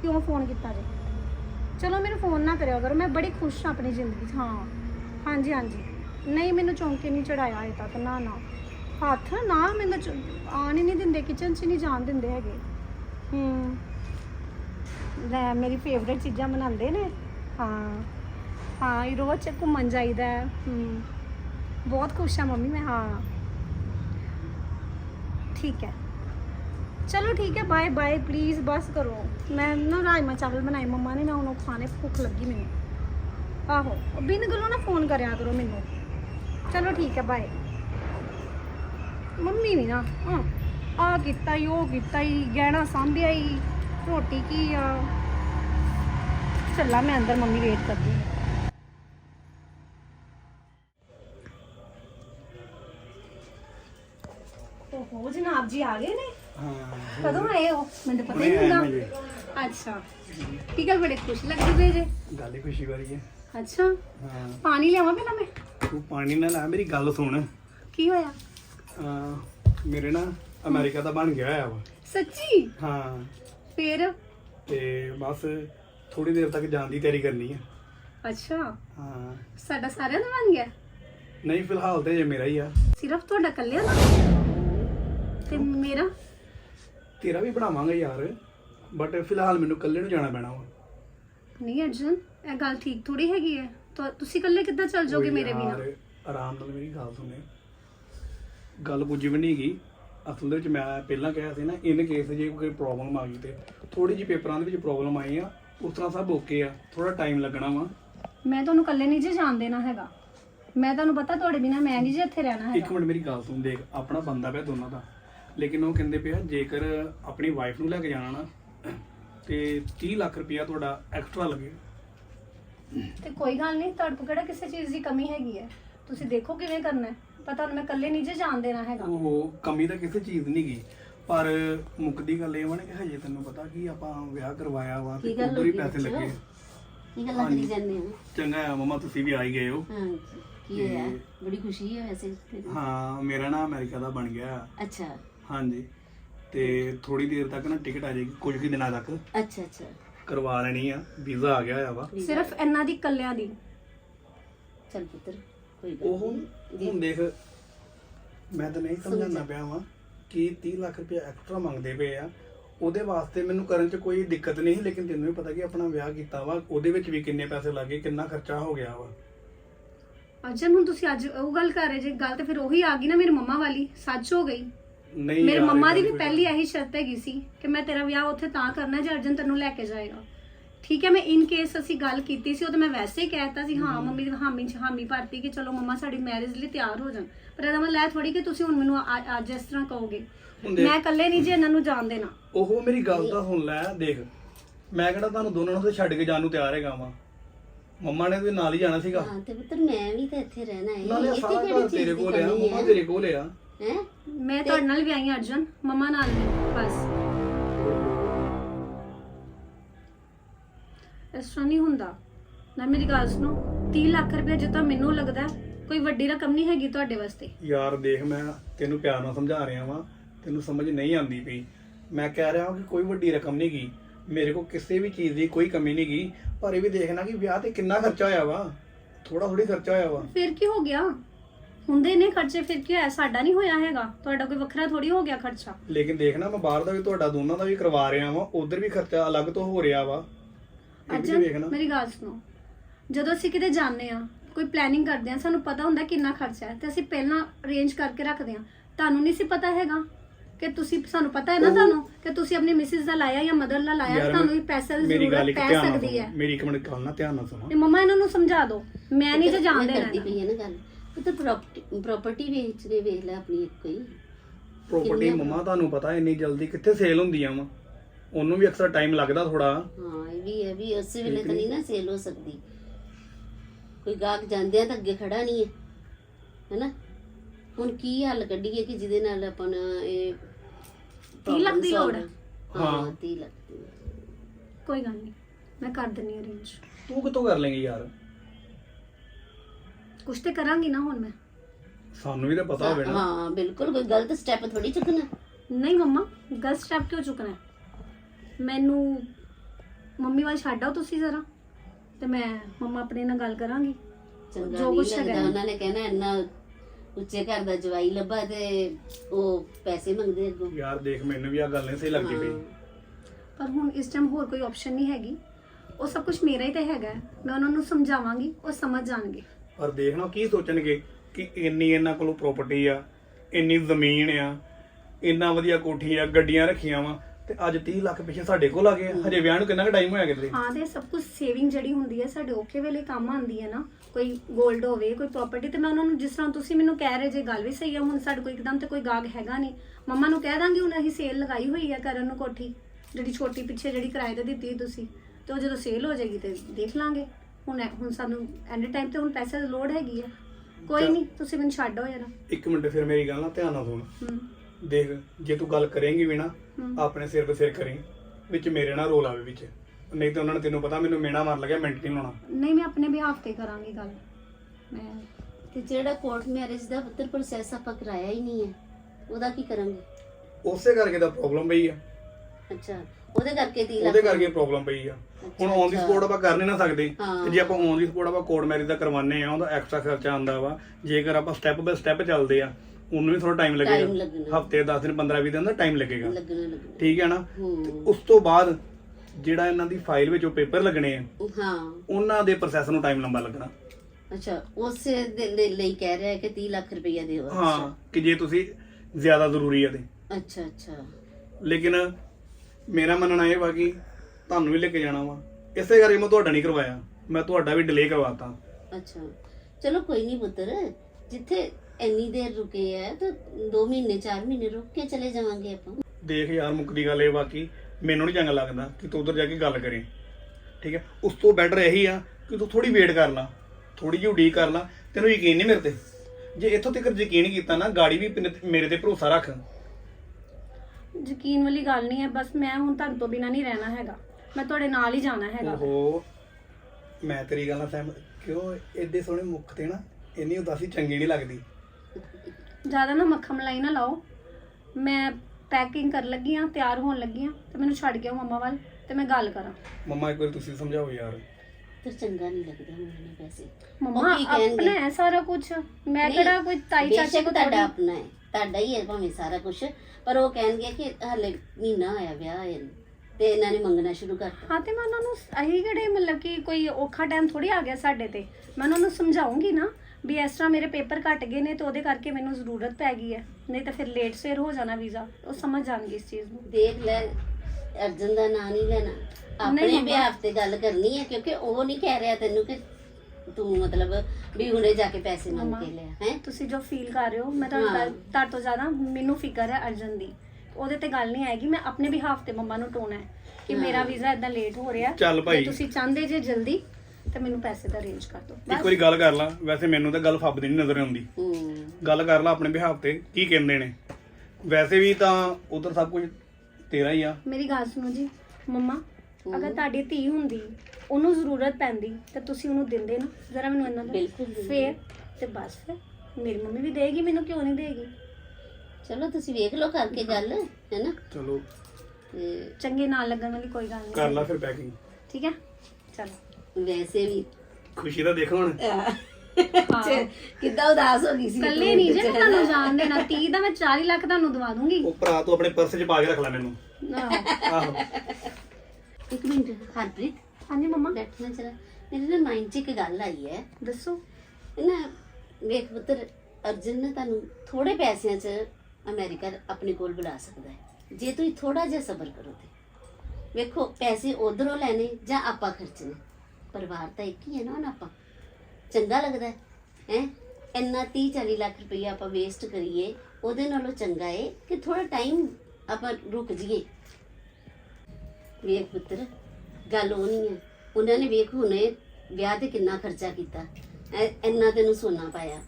ਕਿਉਂ ਫੋਨ ਕੀਤਾ ਜੇ? ਚਲੋ ਮੈਨੂੰ ਫੋਨ ਨਾ ਕਰਿਆ ਕਰੋ, ਮੈਂ ਬੜੀ ਖੁਸ਼ ਹਾਂ ਆਪਣੀ ਜ਼ਿੰਦਗੀ 'ਚ, ਹਾਂ। ਹਾਂਜੀ ਹਾਂਜੀ। ਨਹੀਂ, ਮੈਨੂੰ ਚੌਂਕੇ ਨਹੀਂ ਚੜਾਇਆ ਅਜੇ ਤੱਕ, ਨਾ ਨਾ। ਹੱਥ ਨਾ, ਮੈਨੂੰ ਚ- ਆਉਣ ਹੀ ਨਹੀਂ ਦਿੰਦੇ ਕਿਚਨ 'ਚ ਨਹੀਂ ਜਾਣ ਦਿੰਦੇ ਹੈਗੇ। ਹੂੰ। ਲੈ, ਮੇਰੀ ਫੇਵਰੇਟ ਚੀਜ਼ਾਂ ਬਣਾਉਂਦੇ ਨੇ। ਹਾਂ। ਹਾਂ, ਇਹ ਰੋਜ਼ ਚ ਘੁੰਮਣ ਜਾਈਦਾ ਹੈ। ਹੂੰ। ਬਹੁਤ ਖੁਸ਼ ਹਾਂ ਮੰਮੀ, ਮੈਂ ਹਾਂ। ਠੀਕ ਹੈ। ਚਲੋ ਠੀਕ ਹੈ ਬਾਏ ਬਾਏ ਪਲੀਜ਼ ਬਸ ਕਰੋ। ਮੈਂ ਨਾ ਰਾਜਮਾ ਚਾਵਲ ਬਣਾਏ, ਮੰਮਾ ਨੇ, ਮੈਂ ਉਹਨੂੰ ਖਾਣੇ, ਭੁੱਖ ਲੱਗੀ ਮੈਨੂੰ। ਆਹੋ ਬਿਨ ਗੱਲੋਂ ਨਾ ਫੋਨ ਕਰਿਆ ਕਰੋ ਮੈਨੂੰ। ਚਲੋ ਠੀਕ ਹੈ ਬਾਏ ਮੰਮੀ ਵੀ ਨਾ, ਹਾਂ ਆ ਕੀਤਾ ਹੀ ਉਹ ਕੀਤਾ ਹੀ ਗਹਿਣਾ ਸਾਂਭਿਆ ਹੀ ਰੋਟੀ ਕੀ ਆ? ਚੱਲਾ ਮੈਂ ਅੰਦਰ, ਮੰਮੀ ਵੇਟ ਕਰਦੀ ਹਾਂ ਓਹੋ ਜਨਾਬ ਜੀ ਆ ਗਏ ਨੇ। ਹਾਂ। ਕਦੋਂ ਆਏ ਹੋ ਮੈਨੂੰ ਤਾਂ ਪਤਾ ਹੀ ਹੁਣੇ ਨਹੀਂ ਆਇਆ ਲੱਗਾ ਅੱਛਾ। ਕੀ ਗੱਲ ਬੜੇ ਖੁਸ਼ ਲੱਗਦੇ ਪਏ ਜੇ? ਗੱਲ ਹੀ ਖੁਸ਼ੀ ਵਾਲੀ ਹੈ। ਅੱਛਾ। ਹਾਂ। ਪਾਣੀ ਲਿਆਵਾਂ ਪਹਿਲਾਂ ਮੈਂ? ਤੂੰ ਪਾਣੀ ਨਾਲ ਆ ਮੇਰੀ ਗੱਲ ਸੁਣ। ਕੀ ਹੋਇਆ? ਅਹ ਮੇਰੇ ਨਾ ਅਮਰੀਕਾ ਦਾ ਬਣ ਗਿਆ ਹੋਇਆ ਵਾ ਸੱਚੀ? ਹਾਂ। ਫੇਰ? ਤੇ ਬਸ ਥੋੜੀ ਦੇਰ ਤੱਕ ਜਾਣ ਦੀ ਤਿਆਰੀ ਕਰਨੀ ਹੈ ਅੱਛਾ। ਹਾਂ। ਸਾਡਾ ਸਾਰਿਆਂ ਦਾ ਬਣ ਗਿਆ? ਨਹੀਂ ਫਿਲਹਾਲ ਤੇ ਜੇ ਮੇਰਾ ਹੀ ਆ। ਸਿਰਫ ਤੁਹਾਡਾ ਕੱਲਿਆਂ ਦਾ? ਤੇ ਮੇਰਾ? ਤੇਰਾ ਵੀ ਬਣਾਵਾਂਗੇ ਯਾਰ ਬਟ ਫਿਲਹਾਲ ਮੈਨੂੰ ਇਕੱਲੇ ਨੂੰ ਜਾਣਾ ਪੈਣਾ ਵਾ। ਨਹੀਂ ਅਰਜਨ ਇਹ ਗੱਲ ਠੀਕ ਥੋੜੀ ਹੈਗੀ ਹੈ। ਤਾਂ ਤੁਸੀਂ ਇਕੱਲੇ ਕਿੱਦਾਂ ਚੱਲ ਜਾਓਗੇ ਮੇਰੇ ਬਿਨਾ? ਯਾਰ, ਆਰਾਮ ਨਾਲ ਮੇਰੀ ਗੱਲ ਸੁਣੇ ਗੱਲ ਕੁਝ ਵੀ ਨਹੀਂ ਗਈ ਅਸਲ ਦੇ ਵਿੱਚ ਮੈਂ ਪਹਿਲਾਂ ਕਿਹਾ ਸੀ ਨਾ ਇਨ ਕੇਸ ਜੇ ਕੋਈ ਪ੍ਰੋਬਲਮ ਆ ਗਈ ਤੇ ਥੋੜੀ ਜਿਹੀ ਪੇਪਰਾਂ ਦੇ ਵਿੱਚ ਪ੍ਰੋਬਲਮ ਆਈ ਆ ਉਸ ਤਰ੍ਹਾਂ ਸਭ ਓਕੇ ਆ। ਥੋੜਾ ਟਾਈਮ ਲੱਗਣਾ ਵਾ। ਮੈਂ ਤੁਹਾਨੂੰ ਇਕੱਲੇ ਨਹੀਂ ਜੇ ਜਾਣ ਦੇਣਾ ਹੈਗਾ। ਮੈਂ ਤੁਹਾਨੂੰ ਪਤਾ ਤੁਹਾਡੇ ਬਿਨਾ ਮੈਂ ਨਹੀਂ ਜੇ ਇੱਥੇ ਰਹਿਣਾ ਇੱਕ ਹੈਗਾ। ਮਿੰਟ ਮੇਰੀ ਗੱਲ ਸੁਣ ਦੇਖ ਆਪਣਾ ਬੰਦਾ ਪਿਆ ਦੋਨਾਂ ਦਾ। ਲੇਕਿਨ ਉਹ ਕਹਿੰਦੇ ਪਿਆ ਜੇਕਰ ਆਪਣੀ ਵਾਈਫ ਨੂੰ ਲੈ ਕੇ ਜਾਣਾ ਨਾ ਤੇ 30 ਲੱਖ ਰੁਪਇਆ ਤੁਹਾਡਾ ਐਕਸਟਰਾ ਲੱਗੇ। ਤੇ ਕੋਈ ਗੱਲ ਨਹੀਂ ਤੁਹਾਡੇ ਕੋਲ ਕਿਹੜਾ ਕਿਸੇ ਚੀਜ਼ ਦੀ ਕਮੀ ਹੈਗੀ ਹੈ? ਤੁਸੀਂ ਦੇਖੋ ਕਿਵੇਂ ਕਰਨਾ ਹੈ। ਪਤਾ ਹੁਣ ਮੈਂ ਇਕੱਲੇ ਨਹੀਂ ਜੇ ਜਾਣ ਦੇਣਾ ਹੈਗਾ। ਉਹ ਕਮੀ ਤਾਂ ਕਿਸੇ ਚੀਜ਼ ਨਹੀਂ ਗਈ ਪਰ ਮੁੱਕਦੀ ਗੱਲ ਇਹ ਨਾ ਕਿ ਹਜੇ ਤੈਨੂੰ ਪਤਾ ਕਿ ਆਪਾਂ ਵਿਆਹ ਕਰਵਾਇਆ ਵਾ ਤੇ ਕੀ ਗੱਲ ਉਧਰ ਹੀ ਹੋ ਗਈ ਪੈਸੇ? ਲੱਗੇ। ਕੀ ਗੱਲਾਂ ਕਰੀ ਜਾਂਦੇ ਹੋ? ਚੰਗਾ ਆ ਮਮਾ ਤੁਸੀਂ ਵੀ ਆ ਹੀ ਗਏ ਹੋ। ਹਾਂ ਕੀ ਹੋਇਆ? ਬੜੀ ਖੁਸ਼ੀ ਹੈ ਵੈਸੇ। ਹਾਂ ਮੇਰਾ ਨਾ ਅਮਰੀਕਾ ਦਾ ਬਣ ਗਿਆ। ਅੱਛਾ। ਹਾਂਜੀ। ਤੇ ਥੋੜੀ ਦੇਰ ਤੱਕ ਨਾ ਟਿਕਟ ਆ ਜਾਏਗੀ ਕੁਝ ਕੁ ਦਿਨਾਂ ਤੱਕ। ਅੱਛਾ ਅੱਛਾ। ਕਰਵਾ ਲੈਣੀ ਆ ਵੀਜ਼ਾ ਆ ਗਿਆ ਹੋਇਆ ਵਾ। ਸਿਰਫ ਇਹਨਾਂ ਦੀ ਕੱਲਿਆਂ ਦੀ। ਚੱਲ ਪੁੱਤਰ ਕੋਈ ਗੱਲ ਉਹ ਨਹੀਂ। ਹੁਣ ਦੇਖ ਮੈਂ ਤਾਂ ਨਹੀਂ ਸਮਝਾਉਂਦਾ ਪਿਆ ਵਾਂ ਕਿ 30 ਲੱਖ ਰੁਪਏ ਐਕਸਟਰਾ ਮੰਗਦੇ ਪਏ ਆ। ਉਹਦੇ ਵਾਸਤੇ ਮੈਨੂੰ ਕਰਨ 'ਚ ਕੋਈ ਦਿੱਕਤ ਨਹੀਂ ਲੇਕਿਨ ਤੈਨੂੰ ਵੀ ਪਤਾ ਕਿ ਆਪਣਾ ਵਿਆਹ ਕੀਤਾ ਵਾ ਉਹਦੇ ਵਿੱਚ ਵੀ ਕਿੰਨੇ ਪੈਸੇ ਲੱਗੇ ਕਿੰਨਾ ਖਰਚਾ ਹੋ ਗਿਆ ਵਾ। ਅਜਨ ਹੁਣ ਤੁਸੀਂ ਅੱਜ ਉਹ ਗੱਲ ਕਰ ਰਹੇ ਜੇ ਗੱਲ ਤੇ ਫਿਰ ਉਹੀ ਆ ਗਈ ਨਾ ਮੇਰੀ ਮੰਮਾ ਵਾਲੀ ਸੱਚ ਹੋ ਗਈ। ਨਹੀਂ ਮੇਰੇ ਯਾਰ, ਮੰਮਾ ਦੀ ਵੀ ਪਹਿਲੀ ਇਹੀ ਸ਼ਰਤ ਹੈਗੀ ਸੀ ਕਿ ਮੈਂ ਤੇਰਾ ਵਿਆਹ ਉੱਥੇ ਤਾਂ ਕਰਨਾ ਜੇ ਅਰਜਨ ਤੈਨੂੰ ਲੈ ਕੇ ਜਾਏਗਾ। ਠੀਕ ਹੈ ਮੈਂ ਇਨ ਕੇਸ ਅਸੀਂ ਗੱਲ ਕੀਤੀ ਸੀ ਉਹ ਤਾਂ ਮੈਂ ਵੈਸੇ ਹੀ ਕਹਿਤਾ ਸੀ ਹਾਂ ਮੰਮੀ ਦੀ ਹਾਮੀ ਚ ਹਾਮੀ ਭਰਤੀ ਕਿ ਚਲੋ ਮੰਮਾ ਸਾਡੀ ਮੈਰਿਜ ਲਈ ਤਿਆਰ ਹੋ ਜਾਣ। ਪਰ ਇਹਦਾ ਮਤਲਬ ਇਹ ਥੋੜੀ ਕਿ ਤੁਸੀਂ ਹੁਣ ਮੈਨੂੰ ਅ- ਅੱਜ ਇਸ ਤਰ੍ਹਾਂ ਕਹੋਗੇ। ਹੁਣ ਦੇਖ- ਮੈਂ ਇਕੱਲੇ ਨਹੀਂ ਜੇ ਇਹਨਾਂ ਨੂੰ ਜਾਣ ਦੇਣਾ। ਉਹ ਮੇਰੀ ਗੱਲ ਤਾਂ ਸੁਣ ਲੈ ਦੇਖ। ਮੈਂ ਕਿਹੜਾ ਤੁਹਾਨੂੰ ਦੋਨਾਂ ਨੂੰ ਤੇ ਛੱਡ ਕੇ ਜਾਣ ਨੂੰ ਤਿਆਰ ਹੈਗਾ ਵਾਂ। ਮੰਮਾ ਨੇ ਵੀ ਨਾਲ ਹੀ ਜਾਣਾ ਸੀਗਾ। ਹਾਂ ਤੇ ਪੁੱਤਰ ਮੈਂ ਵੀ ਤਾਂ ਇੱਥੇ ਰਹਿਣਾ ਹੈ। ਨਾਲੇ ਇੱਥੇ ਸਾਰਾ ਕਿਹੜੀ ਘਰ ਚੀਜ਼ ਤੇਰੇ ਦੀ ਕੋਲ ਆ ਕਮੀ ਮੰਮਾ ਹੈ? ਤੇਰੇ ਕੋਲ ਆ। ਹੈ? ਮੈਂ ਤੁਹਾਡੇ ਨਾਲ ਵੀ ਆਈ ਹਾਂ ਅਰਜਨ। ਮੰਮਾ ਨਾਲ ਨਹੀਂ ਬਸ। ਇਸ ਤਰ੍ਹਾਂ ਨਹੀਂ ਹੁੰਦਾ। ਨਾ ਮੇਰੀ ਗੱਲ ਸੁਣੋ। 30 ਲੱਖ ਰੁਪਏ ਜਿੱਦਾਂ ਮੈਨੂੰ ਲੱਗਦਾ ਹੈ, ਕੋਈ ਵੱਡੀ ਰਕਮ ਨਹੀਂ ਹੈਗੀ ਤੁਹਾਡੇ ਵਾਸਤੇ। ਯਾਰ ਦੇਖ ਮੈਂ ਤੈਨੂੰ ਪਿਆਰ ਨਾਲ ਸਮਝਾ ਰਿਹਾ ਵਾਂ। ਤੈਨੂੰ ਸਮਝ ਨਹੀਂ ਆਉਂਦੀ ਪਈ। ਮੈਂ ਕਹਿ ਰਿਹਾ ਹਾਂ ਕਿ ਕੋਈ ਵੱਡੀ ਰਕਮ ਨਹੀਂ ਗਈ ਮੇਰੇ ਕੋਲ ਕਿਸੇ ਵੀ ਚੀਜ਼ ਦੀ ਕੋਈ ਕਮੀ ਨਹੀਂ ਗਈ ਪਰ ਇਹ ਵੀ ਦੇਖਣਾ ਕਿ ਵਿਆਹ ਤੇ ਕਿੰਨਾ ਖਰਚਾ ਹੋਇਆ ਵਾ। ਥੋੜਾ ਥੋੜੀ ਖਰਚਾ ਹੋਇਆ ਵਾ। ਫਿਰ ਕੀ ਹੋ ਗਿਆ? ਹੁੰਦੇ ਨੇ ਖਰਚੇ ਫਿਰ ਕੀ ਹੋਇਆ? ਸਾਡਾ ਨਹੀਂ ਹੋਇਆ ਹੈਗਾ। ਤੁਹਾਡਾ ਕੋਈ ਵੱਖਰਾ ਥੋੜੀ ਹੋ ਗਿਆ ਖਰਚਾ। ਲੇਕਿਨ ਦੇਖਣਾ ਮੈਂ ਬਾਹਰ ਦਾ ਵੀ ਤੁਹਾਡਾ ਦੋਨਾਂ ਦਾ ਵੀ ਕਰਵਾ ਰਿਹਾ ਵਾਂ। ਉਧਰ ਵੀ ਖਰਚਾ ਅਲੱਗ ਤੋਂ ਹੋ ਰਿਹਾ ਵਾ। ਇਹ ਵੀ ਅੱਜ ਤਾਂ ਦੇਖਣਾ ਮੇਰੀ ਗੱਲ ਸੁਣੋ। ਜਦੋਂ ਅਸੀਂ ਕਿਤੇ ਜਾਂਦੇ ਆ ਕੋਈ ਪਲੈਨਿੰਗ ਕਰਦੇ ਆ ਸਾਨੂੰ ਪਤਾ ਹੁੰਦਾ ਕਿੰਨਾ ਖਰਚਾ ਹੈ। ਤੇ ਅਸੀਂ ਪਹਿਲਾਂ ਅਰੇਂਜ ਕਰਕੇ ਰੱਖਦੇ ਆ ਤੁਹਾਨੂੰ ਨਹੀਂ ਸੀ ਪਤਾ ਹੈਗਾ ਕਿ ਤੁਸੀਂ ਸਾਨੂੰ ਪਤਾ ਹੈ ਨਾ ਉਹ- ਤੁਹਾਨੂੰ ਕਿ ਤੁਸੀਂ ਆਪਣੀ ਮਿਸਿਸ ਦਾ ਲਾਇਆ ਜਾਂ ਮਦਰ ਦਾ ਲਾਇਆ। ਯਾਰ ਤੁਹਾਨੂੰ ਵੀ ਪੈਸੇ ਦੀ ਮੇਰੀ ਗੱਲ ਜ਼ਰੂਰਤ ਇੱਕ ਪੈ ਧਿਆਨ ਨਾਲ ਸਕਦੀ ਸੁਣੋ। ਹੈ। ਮੇਰੀ ਇੱਕ ਮਿੰਟ ਗੱਲ ਨਾ ਧਿਆਨ ਨਾਲ ਸੁਣੋ। ਤੇ ਮੰਮਾ ਇਹਨਾਂ ਨੂੰ ਸਮਝਾ ਦਿਓ। ਮੈਂ ਨਹੀਂ ਜੇ ਜਾਣ ਮੈਂ ਦੇਣਾ ਕਰਦੀ ਇਹਨਾਂ ਪਈ ਹੈ ਨਾ ਗੱਲ। ਪੁੱਤਰ ਪ੍ਰਾਪਰਟੀ ਪ੍ਰਾਪਰਟੀ ਵੇਚਦੇ ਵੇਖ ਲੈ ਆਪਣੀ ਇੱਕ ਕੋਈ ਪ੍ਰਾਪਰਟੀ ਕਿੰਨੀਆਂ ਮੰਮਾ ਤੁਹਾਨੂੰ ਪਤਾ ਇੰਨੀ ਜਲਦੀ ਕਿੱਥੇ ਸੇਲ ਹੁੰਦੀਆਂ ਵਾ? ਉਹਨੂੰ ਵੀ ਅਕਸਰ ਟਾਈਮ ਲੱਗਦਾ ਥੋੜਾ ਹਾਂ ਇਹ ਵੀ ਹੈ ਵੀ ਉਸੇ ਵੇਲੇ ਤਾਂ ਨੀ? ਨਹੀਂ ਨਾ ਸੇਲ ਹੋ ਸਕਦੀ। ਕੋਈ ਗਾਹਕ ਜਾਂਦੇ ਆ ਤਾਂ ਅੱਗੇ ਖੜਾ ਨਹੀਂ ਹੈ ਹੈਨਾ? ਹੁਣ ਕੀ ਹੱਲ ਕੱਢੀਏ ਕਿ ਜਿਹਦੇ ਨਾਲ ਆਪਾਂ ਨੂੰ ਇਹ 30 ਲੱਖ ਦੀ problem ਲੋੜ ਹੈ। solve- ਹਾਂ ਹਾਂ। 30 ਲੱਖ ਦੀ। ਕੋਈ ਗੱਲ ਨਹੀਂ ਮੈਂ ਕਰ ਦਿੰਨੀ ਅਰੇਂਜ ਤੂੰ ਕਿੱਥੋਂ ਕਰ ਲੇਂਗੀ ਯਾਰ? ਕੁਛ ਤੇ ਕਰਾਂਗੀ ਨਾ ਹੁਣ ਮੈਂ ਸਾਨੂੰ ਵੀ ਤਾਂ ਪਤਾ ਹੋਵੇ ਨਾ ਹਾਂ ਬਿਲਕੁਲ ਕੋਈ ਗਲਤ ਸਟੈਪ ਥੋੜੀ ਚੁੱਕਣਾ ਨਹੀਂ ਮੰਮਾ ਗਲਤ ਸਟੈਪ ਕਿਉਂ ਚੁੱਕਣਾ ਹੈ? ਮੈਨੂੰ ਮੰਮੀ ਵੱਲ ਛੱਡ ਆਓ ਤੁਸੀਂ ਜ਼ਰਾ ਤੇ ਮੈਂ ਮੰਮਾ ਆਪਣੇ ਨਾਲ ਗੱਲ ਕਰਾਂਗੀ ਚੰਗਾ ਜੋ ਕੁਛ ਹੈਗਾ ਹੈ। ਉਹਨਾਂ ਨੇ ਕਹਿਣਾ ਇੰਨਾ ਉੱਚੇ ਘਰ ਦਾ ਜਵਾਈ ਲੱਭਾ ਤੇ ਉਹ ਪੈਸੇ ਮੰਗਦੇ ਅੱਗੋਂ ਯਾਰ ਦੇਖ ਮੈਨੂੰ ਵੀ ਆ ਗੱਲ ਨਹੀਂ ਸਹੀ ਲੱਗਦੀ ਪਈ। ਪਰ ਹੁਣ ਇਸ ਟਾਈਮ ਹੋਰ ਕੋਈ ਆਪਸ਼ਨ ਨਹੀਂ ਹੈਗੀ ਉਹ ਸਭ ਕੁਝ ਮੇਰਾ ਹੀ ਤਾਂ ਹੈਗਾ ਹੈ। ਮੈਂ ਉਹਨਾਂ ਨੂੰ ਸਮਝਾਵਾਂਗੀ ਉਹ ਸਮਝ ਜਾਣਗੇ ਪਰ ਦੇਖਣਾ ਕੀ ਸੋਚਣਗੇ ਕਿ ਇੰਨੀ ਇਹਨਾਂ ਕੋਲ ਪ੍ਰਾਪਰਟੀ ਆ ਇੰਨੀ ਜ਼ਮੀਨ ਆ ਇੰਨਾ ਵਧੀਆ ਕੋਠੀ ਆ ਗੱਡੀਆਂ ਰੱਖੀਆਂ ਵਾ ਤੇ ਅੱਜ 30 ਲੱਖ ਪਿੱਛੇ ਸਾਡੇ ਕੋਲ ਆ ਗਏ ਆ। ਹਜੇ ਵਿਆਹ ਨੂੰ ਕਿੰਨਾ ਕੁ ਟਾਈਮ ਹੋਇਆ ਕਿਤੇ? ਹਾਂ ਤੇ ਸਭ ਕੁਝ ਸੇਵਿੰਗ ਜਿਹੜੀ ਹੁੰਦੀ ਹੈ ਸਾਡੇ ਔਖੇ ਵੇਲੇ ਕੰਮ ਆਉਂਦੀ ਹੈ ਨਾ ਕੋਈ 골ਡ ਹੋਵੇ ਕੋਈ ਪ੍ਰਾਪਰਟੀ ਤੇ ਮੈਂ ਉਹਨਾਂ ਨੂੰ ਜਿਸ ਤਰ੍ਹਾਂ ਤੁਸੀਂ ਮੈਨੂੰ ਕਹਿ ਰਹੇ ਜੇ ਗੱਲ ਵੀ ਸਹੀ ਹੈ ਹੁਣ ਸਾਡੇ ਕੋਲ ਇੱਕਦਮ ਤੇ ਕੋਈ ਗਾਗ ਹੈਗਾ ਨਹੀਂ। ਮੰਮਾ ਨੂੰ ਕਹਿ ਦਾਂਗੀ ਹੁਣ ਅਸੀਂ ਸੇਲ ਲਗਾਈ ਹੋਈ ਹੈ ਕਰਨ ਨੂੰ ਕੋਠੀ ਜਿਹੜੀ ਛੋਟੀ ਪਿੱਛੇ ਜਿਹੜੀ ਕਿਰਾਏ ਤੇ ਦਿੱਤੀ ਸੀ ਤੁਸੀਂ ਤੇ ਉਹ ਜਦੋਂ ਸੇਲ ਹੋ ਜਾਏਗੀ ਤੇ ਦੇਖ ਲਾਂਗੇ। ਹੁਣ ਇਹ- ਹੁਣ ਸਾਨੂੰ ਐਂਡ ਟਾਈਮ ਤੇ ਹੁਣ ਪੈਸੇ ਦੀ ਲੋੜ ਹੈਗੀ ਹੈ ਕੋਈ ਚੱਲ। ਨਹੀਂ ਤੁਸੀਂ ਮੈਨੂੰ ਛੱਡੋ ਯਾਰ। ਇੱਕ ਮਿੰਟ ਫਿਰ ਮੇਰੀ ਗੱਲ ਨਾਲ ਧਿਆਨ ਨਾਲ ਸੁਣ। ਹੂੰ। ਦੇਖ ਜੇ ਤੂੰ ਗੱਲ ਕਰੇਂਗੀ ਵੀ ਨਾ ਹੂੰ। ਆਪਣੇ ਸਿਰ ਤੇ ਸਿਰ ਕਰੀ ਵਿੱਚ ਮੇਰੇ ਨਾਲ ਰੋਲ ਆਵੇ ਵਿੱਚ। ਨਹੀਂ ਤਾਂ ਉਹਨਾਂ ਨੇ ਤੈਨੂੰ ਪਤਾ ਮੈਨੂੰ ਮੇਣਾ ਮਾਰ ਲੱਗਿਆ ਮਿੰਟ ਨਹੀਂ ਲਾਉਣਾ। ਨਹੀਂ ਮੈਂ ਆਪਣੇ ਬਿਹਾਫ ਤੇ ਕਰਾਂਗੀ ਗੱਲ। ਮੈਂ ਤੇ ਜਿਹੜਾ ਕੋਰਟ ਮੈਰਿਜ ਦਾ ਪੁੱਤਰ ਪ੍ਰੋਸੈਸ ਆਪਾਂ ਕਰਾਇਆ ਹੀ ਨਹੀਂ ਹੈ ਉਹਦਾ ਕੀ ਕਰਾਂਗੇ? ਉਸੇ ਕਰਕੇ ਤਾਂ ਪ੍ਰੋਬਲਮ ਪਈ ਆ। ਅੱਛਾ ਉਹਦੇ ਕਰਕੇ 30 ਲੱਖ ਉਹਦੇ ਕਰਕੇ ਪ੍ਰੋਬਲਮ ਪਈ ਆ। ਹੁਣ ਔਨ ਦੀ। ਸਪੋਰਟ ਆਪਾਂ ਕਰ ਨਹੀਂ ਨਾ ਸਕਦੇ। ਹਾਂ। ਤੇ ਜੇ ਆਪਾਂ ਔਨ ਦੀ ਸਪੋਰਟ ਆਪਾਂ ਕੋਰਟ ਮੈਰਿਜ ਦਾ ਕਰਵਾਉਂਦੇ ਆ ਉਹਦਾ ਐਕਸਟਰਾ ਖਰਚਾ ਆਉਂਦਾ ਵਾ। ਜੇਕਰ ਆਪਾਂ ਸਟੈਪ ਬਾਈ ਸਟੈਪ ਚੱਲਦੇ ਆ ਉਹਨੂੰ ਵੀ ਥੋੜਾ ਟਾਈਮ ਲੱਗੇਗਾ। ਹਫ਼ਤੇ 10 ਦਿਨ 15 20 ਦਿਨ ਦਾ ਟਾਈਮ ਲੱਗੇਗਾ। ਠੀਕ ਹੈ ਨਾ? ਹੂੰ। ਉਸ ਤੋਂ ਬਾਅਦ ਜਿਹੜਾ ਇਹਨਾਂ ਦੀ ਫਾਈਲ ਵਿੱਚ ਉਹ ਪੇਪਰ ਲੱਗਣੇ ਆ ਹਾਂ। ਉਹਨਾਂ ਦੇ ਪ੍ਰੋਸੈਸ ਨੂੰ ਟਾਈਮ ਲੰਬਾ ਲੱਗਣਾ। ਅੱਛਾ ਉਸੇ ਦੇ ਲਈ- ਕਹਿ ਰਿਹਾ ਹੈ ਕਿ 30 ਲੱਖ ਰੁਪਈਆ ਦਿਓ। ਹਾਂ ਕਿ ਜੇ ਤੁਸੀਂ ਜ਼ਿਆਦਾ ਜ਼ਰੂਰੀ ਆ ਤੇ। ਅੱਛਾ ਅੱਛਾ। ਲੇਕਿਨ ਮੇਰਾ ਮੰਨਣਾ ਇਹ ਵਾ ਕਿ ਤੁਹਾਨੂੰ ਵੀ ਲੈ ਕੇ ਜਾਣਾ ਵਾ। ਇਸੇ ਕਰਕੇ ਮੈਂ ਤੁਹਾਡਾ ਨਹੀਂ ਕਰਵਾਇਆ। ਮੈਂ ਤੁਹਾਡਾ ਵੀ ਡਿਲੇ ਕਰਵਾਤਾ। ਅੱਛਾ। ਚਲੋ ਕੋਈ ਨਹੀਂ ਪੁੱਤਰ ਜਿੱਥੇ ਇੰਨੀ ਦੇਰ ਰੁਕੇ ਆ ਤਾਂ 2 ਮਹੀਨੇ 4 ਮਹੀਨੇ ਰੁਕ ਕੇ ਚਲੇ ਜਾਵਾਂਗੇ ਆਪਾਂ। ਦੇਖ ਯਾਰ ਮੁੱਕਦੀ ਗੱਲ ਇਹ ਬਾਕੀ ਮੈਨੂੰ ਨਹੀਂ ਚੰਗਾ ਲੱਗਦਾ ਕਿ ਤੂੰ ਉਧਰ ਜਾ ਕੇ ਗੱਲ ਕਰੇ। ਠੀਕ ਹੈ? ਉਸ ਤੋਂ ਬੈਟਰ ਇਹੀ ਆ ਕਿ ਤੂੰ ਥੋੜੀ ਵੇਟ ਕਰ ਲਾ। ਥੋੜੀ ਜਿਹੀ ਉਡੀਕ ਕਰ ਲਾ। ਤੈਨੂੰ ਯਕੀਨ ਨਹੀਂ ਮੇਰੇ ਤੇ? ਜੇ ਇੱਥੋਂ ਤੱਕ ਯਕੀਨ ਕੀਤਾ ਨਾ ਗਾੜੀ ਵੀ ਮੇਰੇ ਤੇ ਭਰੋਸਾ ਰੱਖ। ਯਕੀਨ ਵਾਲੀ ਗੱਲ ਨਹੀਂ ਹੈ। ਬਸ ਮੈਂ ਹੁਣ ਤੁਹਾਡੇ ਤੋਂ ਬਿਨਾ ਨਹੀਂ ਰਹਿਣਾ ਹੈਗਾ। ਮੈਂ ਤੁਹਾਡੇ ਨਾਲ ਹੀ ਜਾਣਾ ਹੈਗਾ। ਓਹੋ ਮੈਂ ਤੇਰੀ ਗੱਲ ਨਾਲ ਸਹਿਮਤ ਕਿਉਂ? ਐਡੇ ਸੋਹਣੇ ਮੁੱਖ ਤੇ ਨਾ ਇੰਨੀ ਉਦਾਸੀ ਚੰਗੀ ਨਹੀਂ ਲੱਗਦੀ। ਜ਼ਿਆਦਾ ਨਾ ਮੱਖਾ ਮਲਾਈ ਨਾ ਲਾਓ। ਮੈਂ ਪੈਕਿੰਗ ਕਰ ਲੱਗੀ ਆ ਤਿਆਰ ਹੋਣ ਲੱਗੀ ਆ ਤੇ ਮੈਨੂੰ ਛੱਡ ਕੇ ਆਓ ਮੰਮਾ ਵੱਲ ਤੇ ਮੈਂ ਗੱਲ ਕਰਾਂ। ਮੰਮਾ ਇੱਕ ਵਾਰੀ ਤੁਸੀਂ ਸਮਝਾਓ ਯਾਰ। ਤੇ ਚੰਗਾ ਨਹੀਂ ਲੱਗਦਾ ਮੈਨੂੰ ਪੈਸੇ ਮੰਮਾ ਕੀ ਕਹਿਣਗੇ? ਆਪਣਾ ਹੈ ਸਾਰਾ ਕੁਝ ਮੈਂ ਨਹੀਂ, ਕਿਹੜਾ ਕੋਈ ਤਾਈ ਚਾਚੇ ਬੇਸ਼ੱਕ ਕੋ ਤੁਹਾਡਾ ਆਪਣਾ ਹੈ। ਤੁਹਾਡਾ ਹੀ ਹੈ ਭਾਵੇਂ ਸਾਰਾ ਕੁਝ ਪਰ ਉਹ ਕਹਿਣਗੇ ਕਿ ਹਲੇ ਮਹੀਨਾ ਹੋਇਆ ਵਿਆਹ ਹੋਇਆ। ਨੂੰ, ਤੇ ਇਹਨਾਂ ਨੇ ਮੰਗਣਾ ਸ਼ੁਰੂ ਕਰਤਾ। ਹਾਂ ਤੇ ਮੈਂ ਉਹਨਾਂ ਨੂੰ ਅਹੀ ਕਿਹੜੇ ਮਤਲਬ ਕਿ ਕੋਈ ਔਖਾ ਟਾਈਮ ਥੋੜੀ ਆ ਗਿਆ ਸਾਡੇ ਤੇ। ਮੈਂ ਉਹਨਾਂ ਨੂੰ ਸਮਝਾਉਂਗੀ ਨਾ ਵੀ ਇਸ ਤਰ੍ਹਾਂ ਮੇਰੇ ਪੇਪਰ ਘਟ ਗਏ ਨੇ ਤੇ ਉਹਦੇ ਕਰਕੇ ਮੈਨੂੰ ਜ਼ਰੂਰਤ ਪੈ ਗਈ ਹੈ। ਨਹੀਂ ਤਾਂ ਫਿਰ ਲੇਟ ਸਵੇਰ ਹੋ ਜਾਣਾ ਵੀਜ਼ਾ। ਉਹ ਸਮਝ ਜਾਣਗੇ ਇਸ ਚੀਜ਼ ਨੂੰ। ਦੇਖ ਲੈ ਅਰਜਨ ਦਾ ਨਾਂ ਨਹੀਂ ਲੈਣਾ। ਆਪਣੇ। ਵਿਆਹ ਤੇ ਗੱਲ ਕਰਨੀ ਹੈ ਕਿਉਂਕਿ ਉਹ ਨਹੀਂ ਕਹਿ ਰਿਹਾ ਤੈਨੂੰ ਕਿ ਤੂੰ ਮਤਲਬ ਵੀ ਹੁਣੇ ਜਾ ਕੇ ਪੈਸੇ ਮੰਗ। ਕੇ ਲਿਆ ਹੈ? ਤੁਸੀਂ ਜੋ ਫੀਲ ਕਰ ਰਹੇ ਹੋ ਮੈਂ ਤੁਹਾਨੂੰ ਤੁਹਾਡੇ ਤੋਂ ਜ਼ਿਆਦਾ ਮੈਨੂੰ ਫਿਕਰ ਹੈ ਅਰਜਨ ਦੀ। ਉਹਦੇ ਤੇ ਗੱਲ ਨਹੀਂ ਆਏਗੀ ਮੈਂ ਆਪਣੇ ਬਿਹਾਫ ਤੇ ਮੰਮਾ ਨੂੰ ਟੋਣਾ ਹੈ ਕਿ। ਮੇਰਾ ਵੀਜ਼ਾ ਇਦਾਂ ਲੇਟ ਹੋ ਰਿਹਾ ਚੱਲ ਭਾਈ। ਜੇ ਤੁਸੀਂ ਚਾਹੁੰਦੇ ਜੇ ਜਲਦੀ ਤਾਂ ਮੈਨੂੰ ਪੈਸੇ ਦਾ ਅਰੇਂਜ ਕਰ ਦਿਓ। ਇੱਕ ਵਾਰੀ ਗੱਲ ਕਰ ਲਾ ਵੈਸੇ ਮੈਨੂੰ ਤਾਂ ਗੱਲ ਫੱਬਦੀ ਨਹੀਂ ਨਜ਼ਰ ਆਉਂਦੀ। ਹੂੰ। ਗੱਲ ਕਰ ਲਾ ਆਪਣੇ ਬਿਹਾਫ ਤੇ ਕੀ ਕਹਿੰਦੇ ਨੇ। ਵੈਸੇ ਵੀ ਤਾਂ ਉਧਰ ਸਭ ਕੁਝ ਤੇਰਾ ਹੀ ਆ। ਮੇਰੀ ਗੱਲ ਸੁਣੋ ਜੀ ਮੰਮਾ ਅਗਰ ਤੁਹਾਡੀ ਧੀ ਹੁੰਦੀ ਉਹਨੂੰ ਜ਼ਰੂਰਤ ਪੈਂਦੀ ਤਾਂ ਤੁਸੀਂ ਉਹਨੂੰ ਦਿੰਦੇ ਨਾ। ਜ਼ਰਾ ਮੈਨੂੰ ਇਹਨਾਂ ਦਾ ਬਿਲਕੁਲ ਦਿੰਦੇ। ਫੇਰ ਤੇ ਬਸ। ਫਿਰ ਮੇਰੀ ਮੰਮੀ ਵੀ ਦੇਗੀ ਮੈਨੂੰ ਕਿਉਂ ਨਹੀਂ ਦੇਗੀ? ਚਲੋ ਤੁਸੀਂ ਵੇਖ ਲਓ ਕਰਕੇ ਗੱਲ ਹੈ ਨਾ ਚਲੋ। ਤੇ ਚੰਗੇ ਨਾਲ ਲੱਗਣ ਵਾਲੀ ਕੋਈ ਗੱਲ ਕਰ ਨਹੀਂ ਲਾ ਫਿਰ ਪੈਕਿੰਗ ਠੀਕ ਹੈ? ਚਲੋ। ਵੈਸੇ ਵੀ। ਖੁਸ਼ੀ ਦਾ ਦੇਖੋ ਹੁਣ। ਕਿੱਦਾਂ ਉਦਾਸ ਹੋ ਗਈ ਸੀ ਕੱਲੇ ਨਹੀਂ ਜੇ ਮੈਂ ਤੁਹਾਨੂੰ ਜਾਣ ਦੇਣਾ 30 ਦਾ ਮੈਂ 40 ਲੱਖ ਤੁਹਾਨੂੰ ਦਵਾ ਦੂੰਗੀ। ਉਹ ਭਰਾ ਤੂੰ ਆਪਣੇ ਪਰਸ 'ਚ ਪਾ ਕੇ ਰੱਖ ਲੈ ਮੈਨੂੰ। ਆਹੋ। ਆਹੋ। ਇੱਕ ਮਿੰਟ ਹਰਪ੍ਰੀਤ। ਹਾਂਜੀ ਮੰਮਾ। ਬੈਠਣਾ ਜਰਾ। ਮੇਰੇ ਨਾ ਮਾਈਂਡ 'ਚ ਇੱਕ ਗੱਲ ਆਈ ਹੈ। ਦੱਸੋ। ਨਾ ਵੇਖ ਪੁੱਤਰ ਅਰਜਨ ਨੇ ਤੁਹਾਨੂੰ ਥੋੜੇ ਪੈਸਿਆਂ 'ਚ ਅਮਰੀਕਾ ਆਪਣੇ ਕੋਲ ਬੁਲਾ ਸਕਦਾ ਹੈ। ਜੇ ਤੁਸੀਂ ਥੋੜਾ ਜਿਹਾ ਸਬਰ ਕਰੋ ਤੇ ਵੇਖੋ, ਪੈਸੇ ਉਧਰੋਂ ਲੈਣੇ ਜਾਂ ਆਪਾਂ ਖਰਚਣੇ। ਪਰਿਵਾਰ ਤਾਂ ਇੱਕ ਹੀ ਹੈ ਨਾ ਹੁਣ ਆਪਾਂ। ਚੰਗਾ ਲੱਗਦਾ ਹੈ। ਹੈਂ? ਇੰਨਾ 30 40 ਲੱਖ ਰੁਪਈਆ ਆਪਾਂ ਵੇਸਟ ਕਰੀਏ, ਉਹਦੇ ਨਾਲੋਂ ਚੰਗਾ ਏ ਕਿ ਥੋੜਾ ਟਾਈਮ ਆਪਾਂ ਰੁਕ ਜਾਈਏ। ਵੇਖ ਪੁੱਤਰ, ਗੱਲ ਉਹ ਨਹੀਂ ਹੈ। ਉਹਨਾਂ ਨੇ ਵੇਖ, ਹੁਣੇ ਵਿਆਹ ਤੇ ਕਿੰਨਾ ਖਰਚਾ ਕੀਤਾ। ਐ- ਇੰਨਾ ਤੈਨੂੰ ਸੋਨਾ ਪਾਇਆ।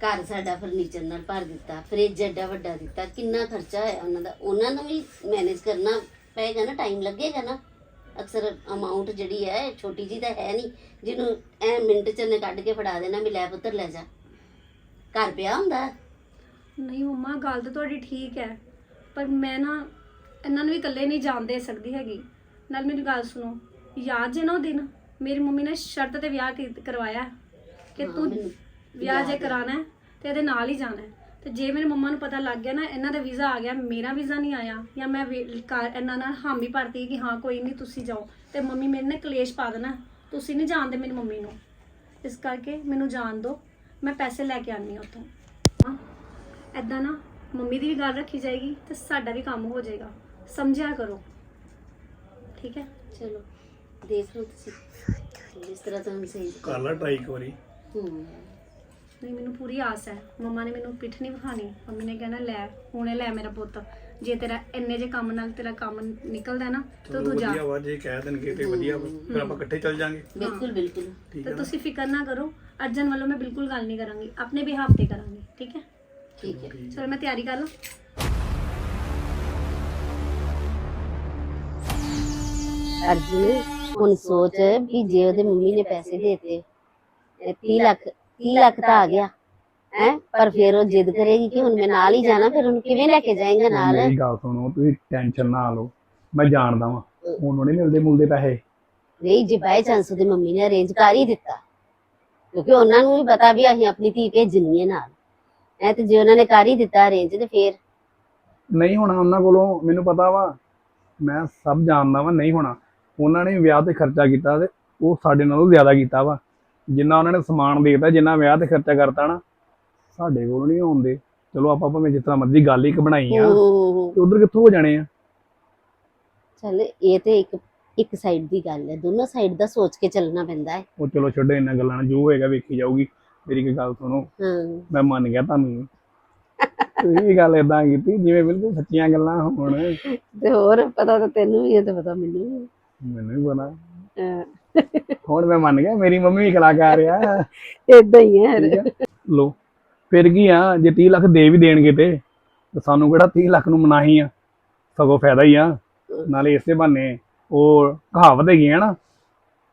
ਘਰ ਸਾਡਾ ਫਰਨੀਚਰ ਨਾਲ ਭਰ ਦਿੱਤਾ ਫ੍ਰਿਜ ਐਡਾ ਵੱਡਾ ਦਿੱਤਾ ਕਿੰਨਾ ਖਰਚਾ ਹੋਇਆ ਉਹਨਾਂ ਦਾ? ਉਹਨਾਂ ਨੂੰ ਵੀ ਮੈਨੇਜ ਕਰਨਾ ਪਏਗਾ ਨਾ ਟਾਈਮ ਲੱਗੇਗਾ ਨਾ? ਅਕਸਰ ਅਮਾਉਂਟ ਜਿਹੜੀ ਹੈ ਛੋਟੀ ਜੀ ਤਾਂ ਹੈ ਨਹੀਂ। ਜਿਹਨੂੰ ਐ ਮਿੰਟ ਚ ਨੇ ਕੱਢ ਕੇ ਫੜਾ ਦੇਣਾ ਵੀ ਲੈ ਪੁੱਤਰ ਲੈ ਜਾ। ਘਰ ਪਿਆ ਹੁੰਦਾ? ਨਹੀਂ ਮੰਮਾ ਗੱਲ ਤਾਂ ਤੁਹਾਡੀ ਠੀਕ ਹੈ। ਪਰ ਮੈਂ ਨਾ ਇਹਨਾਂ ਨੂੰ ਵੀ ਇਕੱਲੇ ਨਹੀਂ ਜਾਣ ਦੇ ਸਕਦੀ ਹੈਗੀ। ਨਾਲ ਮੇਰੀ ਗੱਲ ਸੁਣੋ ਯਾਦ ਜੇ ਨਾ ਉਹ ਦਿਨ ਮੇਰੀ ਮੰਮੀ ਨੇ ਸ਼ਰਤ ਤੇ ਵਿਆਹ ਕੀ- ਕਰਵਾਇਆ ਕਿ ਹਾਂ, ਤੂੰ ਮੈਨੂੰ ਵਿਆਹ ਜੇ। ਕਰਾਣਾ ਹੈ ਤੇ ਇਹਦੇ ਨਾਲ ਹੀ ਜਾਣਾ ਹੈ। ਤੇ ਜੇ ਮੇਰੇ ਮੰਮਾ ਨੂੰ ਪਤਾ ਲੱਗ ਗਿਆ ਨਾ ਇਹਨਾਂ ਦਾ ਵੀਜ਼ਾ ਆ ਗਿਆ ਮੇਰਾ ਵੀਜ਼ਾ ਨਹੀਂ ਆਇਆ ਜਾਂ ਮੈਂ ਵੇ- ਘਰ ਇਹਨਾਂ ਨਾਲ ਹਾਮੀ ਭਰਤੀ ਕਿ ਹਾਂ ਕੋਈ ਨਹੀਂ ਤੁਸੀਂ ਜਾਓ। ਤੇ ਮੰਮੀ ਮੇਰੇ ਨੇ ਕਲੇਸ਼ ਪਾ ਦੇਣਾ ਤੁਸੀਂ ਨਹੀਂ ਜਾਣਦੇ ਮੇਰੀ ਮੰਮੀ ਨੂੰ। ਇਸ ਕਰਕੇ ਮੈਨੂੰ ਜਾਣ ਦਿਓ ਮੈਂ ਪੈਸੇ ਲੈ ਕੇ ਆਨੀ ਹਾਂ ਉੱਥੋਂ। ਹਾਂ ਐਦਾਂ ਨਾ ਮੰਮੀ ਦੀ ਵੀ ਗੱਲ ਰੱਖੀ ਜਾਏਗੀ ਤੇ ਸਾਡਾ ਵੀ ਕੰਮ ਹੋ ਜਾਏਗਾ। ਸਮਝਿਆ ਕਰੋ। ਠੀਕ ਹੈ? ਚਲੋ ਦੇਖ ਲਓ ਤੁਸੀਂ। ਜਿਸ ਤਰ੍ਹਾਂ ਤੁਹਾਨੂੰ ਸਹੀ। ਕਰ ਲਾ ਟਰਾਈ ਇੱਕ ਵਾਰੀ। ਹੂੰ। ਨਹੀਂ ਮੈਨੂੰ ਪੂਰੀ ਆਸ ਹੈ। ਮੰਮਾ ਨੇ ਮੈਨੂੰ ਪਿੱਠ ਨਹੀਂ ਵਿਖਾਣੀ ਮੰਮੀ ਨੇ ਕਹਿਣਾ ਲੈ ਹੁਣੇ ਲੈ ਮੇਰਾ ਪੁੱਤ। ਜੇ ਤੇਰਾ ਇੰਨੇ ਜੇ ਕੰਮ ਨਾਲ ਤੇਰਾ ਕੰਮ ਨਿਕਲਦਾ ਨਾ ਤਾਂ ਚਲੋ ਤੂੰ ਜਾ। ਵਧੀਆ ਵਾ ਜੇ ਕਹਿ ਦੇਣਗੇ ਤੇ ਵਧੀਆ ਵਾ। ਫਿਰ ਆਪਾਂ ਇਕੱਠੇ ਚੱਲ ਜਾਾਂਗੇ। ਬਿਲਕੁਲ ਬਿਲਕੁਲ। ਠੀਕ ਤਾਂ ਹੈ ਨਾ? ਤੁਸੀਂ ਫਿਕਰ ਨਾ ਕਰੋ। ਅਰਜਨ ਵੱਲੋਂ ਮੈਂ ਬਿਲਕੁਲ ਗੱਲ ਨਹੀਂ ਕਰਾਂਗੀ। ਆਪਣੇ ਬਿਹਾਫ ਤੇ ਕਰਾਂਗੀ ਠੀਕ ਹੈ? ਠੀਕ ਹੈ। ਚਲੋ ਮੈਂ ਤਿਆਰੀ ਕਰ ਲਾਂ ਅਰਜੁਨ ਹੁਣ ਸੋਚ ਵੀ ਜੇ ਉਹਦੇ ਮੰਮੀ ਨੇ ਪੈਸੇ ਦੇਤੇ 30 ਲੱਖ 30 ਲੱਖ ਤਾਂ ਆ ਗਿਆ? ਹੈ? ਪਰ ਫਿਰ ਉਹ ਜਿੱਦ ਕਰੇਗੀ ਕਿ ਹੁਣ ਮੈਂ ਨਾਲ ਹੀ ਜਾਣਾ ਫਿਰ ਉਹਨੂੰ ਕਿਵੇਂ ਲੈ ਕੇ ਜਾਏਗਾ ਨਾਲ? ਮੇਰੀ ਗੱਲ ਸੁਣੋ ਤੁਸੀਂ ਟੈਨਸ਼ਨ ਨਾ ਲਓ। ਮੈਂ ਜਾਣਦਾ ਵਾਂ। ਉਹਨੂੰ ਨਹੀਂ ਮਿਲਦੇ ਮੁਲਦੇ ਪੈਸੇ। ਨਹੀਂ ਜੇ ਬਾਈ ਚਾਂਸ ਉਹਦੀ ਮੰਮੀ ਨੇ ਅਰੇਂਜ ਕਰ ਹੀ ਦਿੱਤਾ। ਕਿਉਂਕਿ ਉਹਨਾਂ ਨੂੰ ਵੀ ਪਤਾ ਵੀ ਅਸੀਂ ਆਪਣੀ ਧੀ ਭੇਜਣੀ ਹੈ ਨਾਲ। ਐ ਤੇ ਜੇ ਉਹਨਾਂ ਨੇ ਕਰ ਹੀ ਦਿੱਤਾ ਅਰੇਂਜ ਤੇ ਫਿਰ? ਨਹੀਂ ਹੋਣਾ ਉਹਨਾਂ ਕੋਲੋਂ ਮੈਨੂੰ ਪਤਾ ਵਾ। ਮੈਂ ਸਭ ਜਾਣਦਾ ਵਾ ਨਹੀਂ ਹੋਣਾ। ਉਹਨਾਂ ਨੇ ਵਿਆਹ ਤੇ ਖਰਚਾ ਕੀਤਾ ਤੇ ਉਹ ਸਾਡੇ ਨਾਲੋਂ ਜ਼ਿਆਦਾ ਕੀਤਾ ਵਾ। ਜਿੰਨਾ ਉਹਨਾਂ ਨੇ ਸਮਾਨ ਦਿੱਤਾ ਜਿੰਨਾ ਵਿਆਹ ਤੇ ਖਰਚਾ ਕਰਤਾ ਨਾ ਸਾਡੇ ਕੋਲ ਨਹੀਂ ਆਉਂਦੇ। ਚਲੋ ਆਪਾਂ ਭਾਵੇਂ ਜਿਸ ਤਰ੍ਹਾਂ ਮਰਜ਼ੀ ਗੱਲ ਹੀ ਇੱਕ ਬਣਾਈ ਆ ਤੇ ਉਧਰ ਕਿੱਥੋਂ ਹੋ ਜਾਣੇ ਆ? ਚੱਲ ਇਹ ਤੇ ਇੱਕ ਇੱਕ ਸਾਈਡ ਦੀ ਗੱਲ ਹੈ। ਦੋਨੋਂ ਸਾਈਡ ਦਾ ਸੋਚ ਕੇ ਚੱਲਣਾ ਪੈਂਦਾ ਹੈ। ਉਹ ਚਲੋ ਛੱਡੋ ਇਹਨਾਂ ਗੱਲਾਂ ਨੂੰ ਜੋ ਹੋਏਗਾ ਵੇਖੀ ਜਾਊਗੀ। ਮੇਰੀ ਇੱਕ ਗੱਲ ਸੁਣੋ ਹਾਂ। ਮੈਂ ਮੰਨ ਗਿਆ ਤੁਹਾਨੂੰ। ਤੁਸੀਂ ਵੀ ਗੱਲ ਇਦਾਂ ਕੀਤੀ ਜਿਵੇਂ ਬਿਲਕੁਲ ਸੱਚੀਆਂ ਗੱਲਾਂ ਹੋਣ। ਤੇ ਹੋਰ ਪਤਾ ਤਾਂ ਤੈਨੂੰ ਵੀ ਹੈ ਤੇ ਪਤਾ ਮੈਨੂੰ ਵੀ ਮੈਨੂੰ ਵੀ ਪਤਾ। ਹੁਣ ਮੈਂ ਮੰਨ ਗਿਆ ਮੇਰੀ ਮੰਮੀ ਵੀ ਕਲਾਕਾਰ ਆ ਇਦਾਂ ਹੀ ਹੈ ਲੋ ਫਿਰ ਕੀ ਆ ਜੇ 30 ਲੱਖ ਦੇ ਵੀ ਦੇਣਗੇ ਤੇ ਤੇ ਸਾਨੂੰ ਕਿਹੜਾ 30 ਲੱਖ ਨੂੰ ਮਨਾਹੀ ਆ? ਸਗੋਂ ਫਾਇਦਾ ਹੀ ਆ। ਨਾਲੇ ਇਸੇ ਬਹਾਨੇ ਉਹ ਕਹਾਵਤ ਹੈਗੀ ਆ ਨਾ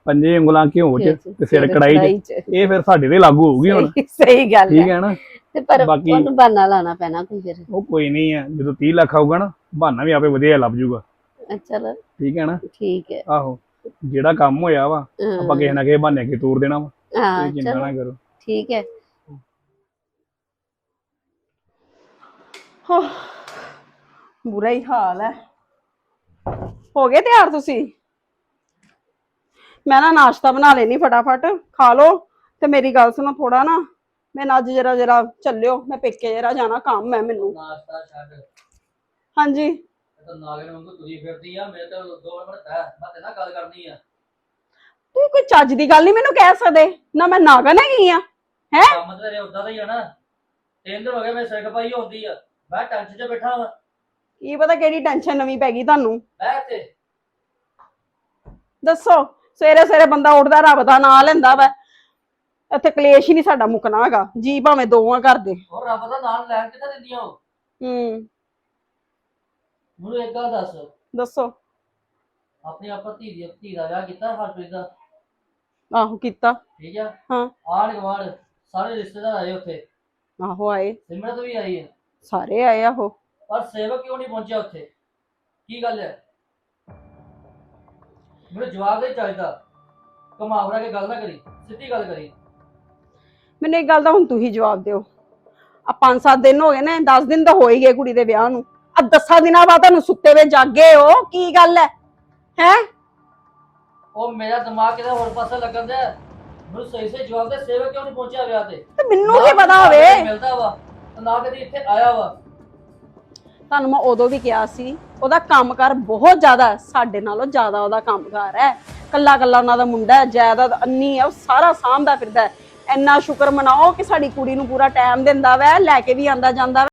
ਪੰਜੇ ਉਂਗਲਾਂ ਘਿਓ ਚ ਤੇ ਸਿਰ ਕੜਾਈ ਚ। ਇਹ ਫਿਰ ਸਾਡੇ ਤੇ ਲਾਗੂ ਹੋਊਗੀ ਹੁਣ। ਸਹੀ- ਗੱਲ ਠੀਕ ਹੈ। ਹੈ ਨਾ? ਤੇ ਪਰ ਬਾਕੀ- ਉਹਨੂੰ ਬਹਾਨਾ ਲਾਣਾ ਪੈਣਾ ਕੋਈ ਫਿਰ। ਉਹ ਕੋਈ ਨਹੀਂ ਆ ਜਦੋਂ 30 ਲੱਖ ਆਊਗਾ ਨਾ ਬਹਾਨਾ ਵੀ ਆਪੇ ਵਧੀਆ ਲੱਭ ਜੂਗਾ ਚਲੋ। ਠੀਕ ਹੈ ਨਾ? ਠੀਕ ਹੈ। ਆਹੋ। ਜਿਹੜਾ ਕੰਮ ਹੋਇਆ ਵਾ ਹਾਂ, ਆਪਾਂ ਕਿਸੇ ਨਾ ਕਿਸੇ ਬਹਾਨੇ ਕੇ ਤੋਰ ਦੇਣਾ ਵਾ। ਹਾਂ ਤੁਸੀਂ ਚਿੰਤਾ ਚਲੋ। ਨਾ ਕਰੋ। ਠੀਕ ਹੈ। ਹਾਂ, ਬੁਰਾ ਹੀ ਹਾਲ ਹੈ। ਹੋ ਗਏ ਤਿਆਰ ਤੁਸੀਂ? ਮੈਂ ਨਾ ਨਾਸ਼ਤਾ ਬਣਾ ਲੈਣੀ ਫਟਾਫਟ ਖਾ ਲਓ। ਤੇ ਮੇਰੀ ਗੱਲ ਸੁਣੋ ਥੋੜਾ ਨਾ। ਮੈਂ ਨਾ ਅੱਜ ਜਰਾ ਜਰਾ ਚੱਲਿਓ ਮੈਂ ਪੇਕੇ ਜਰਾ ਜਾਣਾ ਕੰਮ ਹੈ ਮੈਨੂੰ। ਨਾਸ਼ਤਾ ਛੱਡ। ਹਾਂਜੀ। ਤਾਂ ਨਾਗਣ ਵਾਂਗੂ ਤੁਰੀ ਫਿਰਦੀ ਆ ਮੇਰੇ ਤਾਂ ਦੋ ਮਿੰਟ ਹੈ ਮੈਂ ਤੇ ਨਾਲ ਗੱਲ ਕਰਨੀ ਆ। ਤੂੰ ਕੋਈ ਚੱਜ ਦੀ ਗੱਲ ਨਹੀਂ ਮੈਨੂੰ ਕਹਿ ਸਕਦੇ ਨਾ ਮੈਂ ਨਾਗਨ ਹੈਗੀ ਆ ਹੈ? ਕੰਮ ਤੇ ਤੇਰੇ ਉਦਾਂ ਦਾ ਹੀ ਆ ਨਾ। ਦਿਨ ਹੋ ਗਏ ਮੈਂ ਸਿਰ ਖਪਾਈ ਹੁੰਦੀ ਆ ਮੈਂ ਟੈਨਸ਼ਨ 'ਚ ਬੈਠਾ ਵਾਂ। ਕੀ ਪਤਾ ਕਿਹੜੀ ਟੈਨਸ਼ਨ ਨਵੀਂ ਪੈ ਗਈ ਤੁਹਾਨੂੰ। ਮੈਂ ਤੇ ਦੱਸੋ ਸਵੇਰੇ ਸਵੇਰੇ ਬੰਦਾ ਉੱਠਦਾ ਰੱਬ ਦਾ ਨਾਂ ਲੈਂਦਾ ਵਾ। ਇੱਥੇ ਕਲੇਸ਼ ਹੀ ਨਹੀਂ ਸਾਡਾ ਮੁੱਕਣਾ ਹੈਗਾ ਜੀ ਭਾਵੇਂ ਦੋਵਾਂ ਘਰ ਦੇ। ਹੋਰ ਰੱਬ ਦਾ ਨਾਮ ਲੈਣ ਕਿੱਥੇ ਦਿੰਦੀਆਂ ਹੂੰ। ਮੈਨੂੰ ਇੱਕ ਗੱਲ ਦੱਸ। ਦੱਸੋ। ਆਪਣੀ ਆਪਾਂ ਧੀ ਦੀ ਧੀ ਦਾ ਵਿਆਹ ਕੀਤਾ ਹਰਪ੍ਰੀਤ ਦਾ? ਆਹੋ ਕੀਤਾ। ਠੀਕ ਆ? ਹਾਂ। ਆਣ ਗਵਾੜ ਸਾਰੇ ਰਿਸ਼ਤੇਦਾਰ ਆਏ ਉੱਥੇ? ਆਹੋ ਆਏ। ਸਿਮਰਤ ਵੀ ਆਈ ਹੈ ਸਾਰੇ ਆਏ ਆਹੋ ਪਰ ਸੇਵਕ ਕਿਉਂ ਨਹੀਂ ਪਹੁੰਚਿਆ ਉੱਥੇ? ਕੀ ਗੱਲ ਹੈ? ਮੈਨੂੰ ਜਵਾਬ ਦੇ ਚਾਹੀਦਾ ਕਮਾਵਰਾ ਕੇ ਗੱਲ ਨਾ ਕਰੀ ਸਿੱਧੀ ਗੱਲ ਕਰੀ। ਮੈਨੂੰ ਇੱਕ ਗੱਲ ਦਾ ਹੁਣ ਤੁਸੀਂ ਜਵਾਬ ਦਿਓ। ਆ 5-7 ਦਿਨ ਹੋ ਗਏ ਨੇ 10 ਦਿਨ ਤਾਂ ਹੋ ਹੀ ਗਏ ਕੁੜੀ ਦੇ ਵਿਆਹ ਨੂੰ। ਆ 10 ਦਿਨਾਂ ਬਾਅਦ ਤੁਹਾਨੂੰ ਸੁੱਤੇ ਵੇ ਜਾਗੇ ਹੋ ਕੀ ਗੱਲ ਹੈ ਹੈ? ਉਹ ਮੇਰਾ ਦਿਮਾਗ ਕਿਤੇ ਹੋਰ ਪਾਸੇ ਲੱਗਣ ਦਿਆ। ਮੈਨੂੰ ਸਹੀ ਸਹੀ ਜਵਾਬ ਦੇ ਸੇਵਕ ਕਿਉਂ ਨਹੀਂ ਪਹੁੰਚਿਆ ਵਿਆਹ ਤੇ? ਤੇ ਮੈਨੂੰ ਨਾ ਕੀ ਪਤਾ ਹੋਵੇ? ਮਿਲਦਾ ਵਾ ਤੇ ਨਾ ਕਦੀ ਇੱਥੇ ਆਇਆ ਵਾ। ਤੁਹਾਨੂੰ ਮੈਂ ਉਦੋਂ ਵੀ ਕਿਹਾ ਸੀ ਉਹਦਾ ਕੰਮਕਾਰ ਬਹੁਤ ਜ਼ਿਆਦਾ ਹੈ, ਸਾਡੇ ਨਾਲੋਂ ਜ਼ਿਆਦਾ ਉਹਦਾ ਕੰਮਕਾਰ ਹੈ ਕੱਲਾ ਕੱਲਾ ਉਹਨਾਂ ਦਾ ਮੁੰਡਾ ਹੈ ਜਾਇਦਾਦ ਅੰਨੀ ਹੈ ਉਹ ਸਾਰਾ ਸਾਂਭਦਾ ਫਿਰਦਾ ਹੈ ਇੰਨਾ ਸ਼ੁਕਰ ਮਨਾਓ ਕਿ ਸਾਡੀ ਕੁੜੀ ਨੂੰ ਪੂਰਾ ਟਾਈਮ ਦਿੰਦਾ ਵੈ ਲੈ ਕੇ ਵੀ ਆਂਦਾ ਜਾਂਦਾ ਵੈ।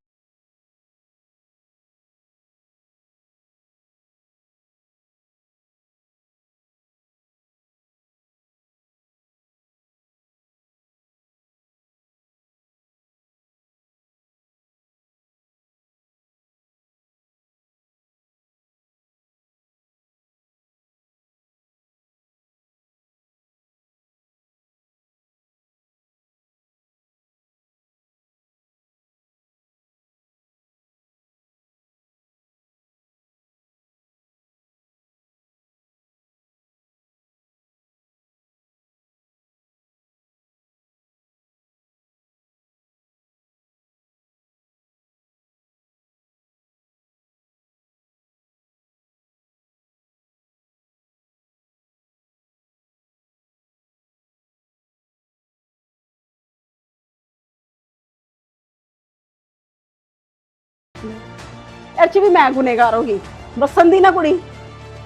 ਇਹ 'ਚ ਵੀ ਮੈਂ ਗੁਨੇਗਾਰ ਹੋ ਗਈ। ਵਸਣ ਦੀ ਨਾ ਕੁੜੀ।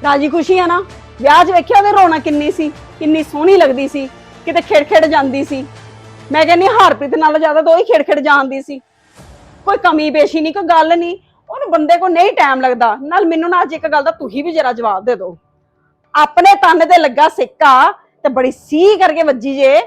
ਰਾਜੀ ਖੁਸ਼ੀ ਆ ਨਾ। ਵਿਆਹ 'ਚ ਵੇਖਿਆ ਉਹਦੇ ਰੌਣਕ ਕਿੰਨੀ ਸੀ, ਕਿੰਨੀ ਸੋਹਣੀ ਲੱਗਦੀ ਸੀ, ਕਿਤੇ ਖੇਡ ਖੇਡ ਜਾਂਦੀ ਸੀ। ਮੈਂ ਕਹਿੰਨੀ ਹਰਪ੍ਰੀਤ ਨਾਲੋਂ ਜ਼ਿਆਦਾ ਤਾਂ ਉਹ ਹੀ ਖੇਡ ਖੇਡ ਜਾਂਦੀ ਸੀ। ਕੋਈ ਕਮੀ ਪੇਸ਼ੀ ਨਹੀਂ, ਕੋਈ ਗੱਲ ਨਹੀਂ। ਉਹਨੂੰ ਬੰਦੇ ਕੋ ਨਹੀਂ ਟਾਈਮ ਲੱਗਦਾ। ਨਾਲ ਮੈਨੂੰ ਨਾ ਅੱਜ ਇੱਕ ਗੱਲ ਦਾ ਤੁਸੀਂ ਵੀ ਜਰਾ ਜਵਾਬ ਦੇ ਦਿਓ। ਆਪਣੇ ਤਨ ਤੇ ਲੱਗਾ ਸਿੱਕਾ ਤੇ ਬੜੀ ਸੀ ਕਰਕੇ ਵੱਜੀ ਜੇ।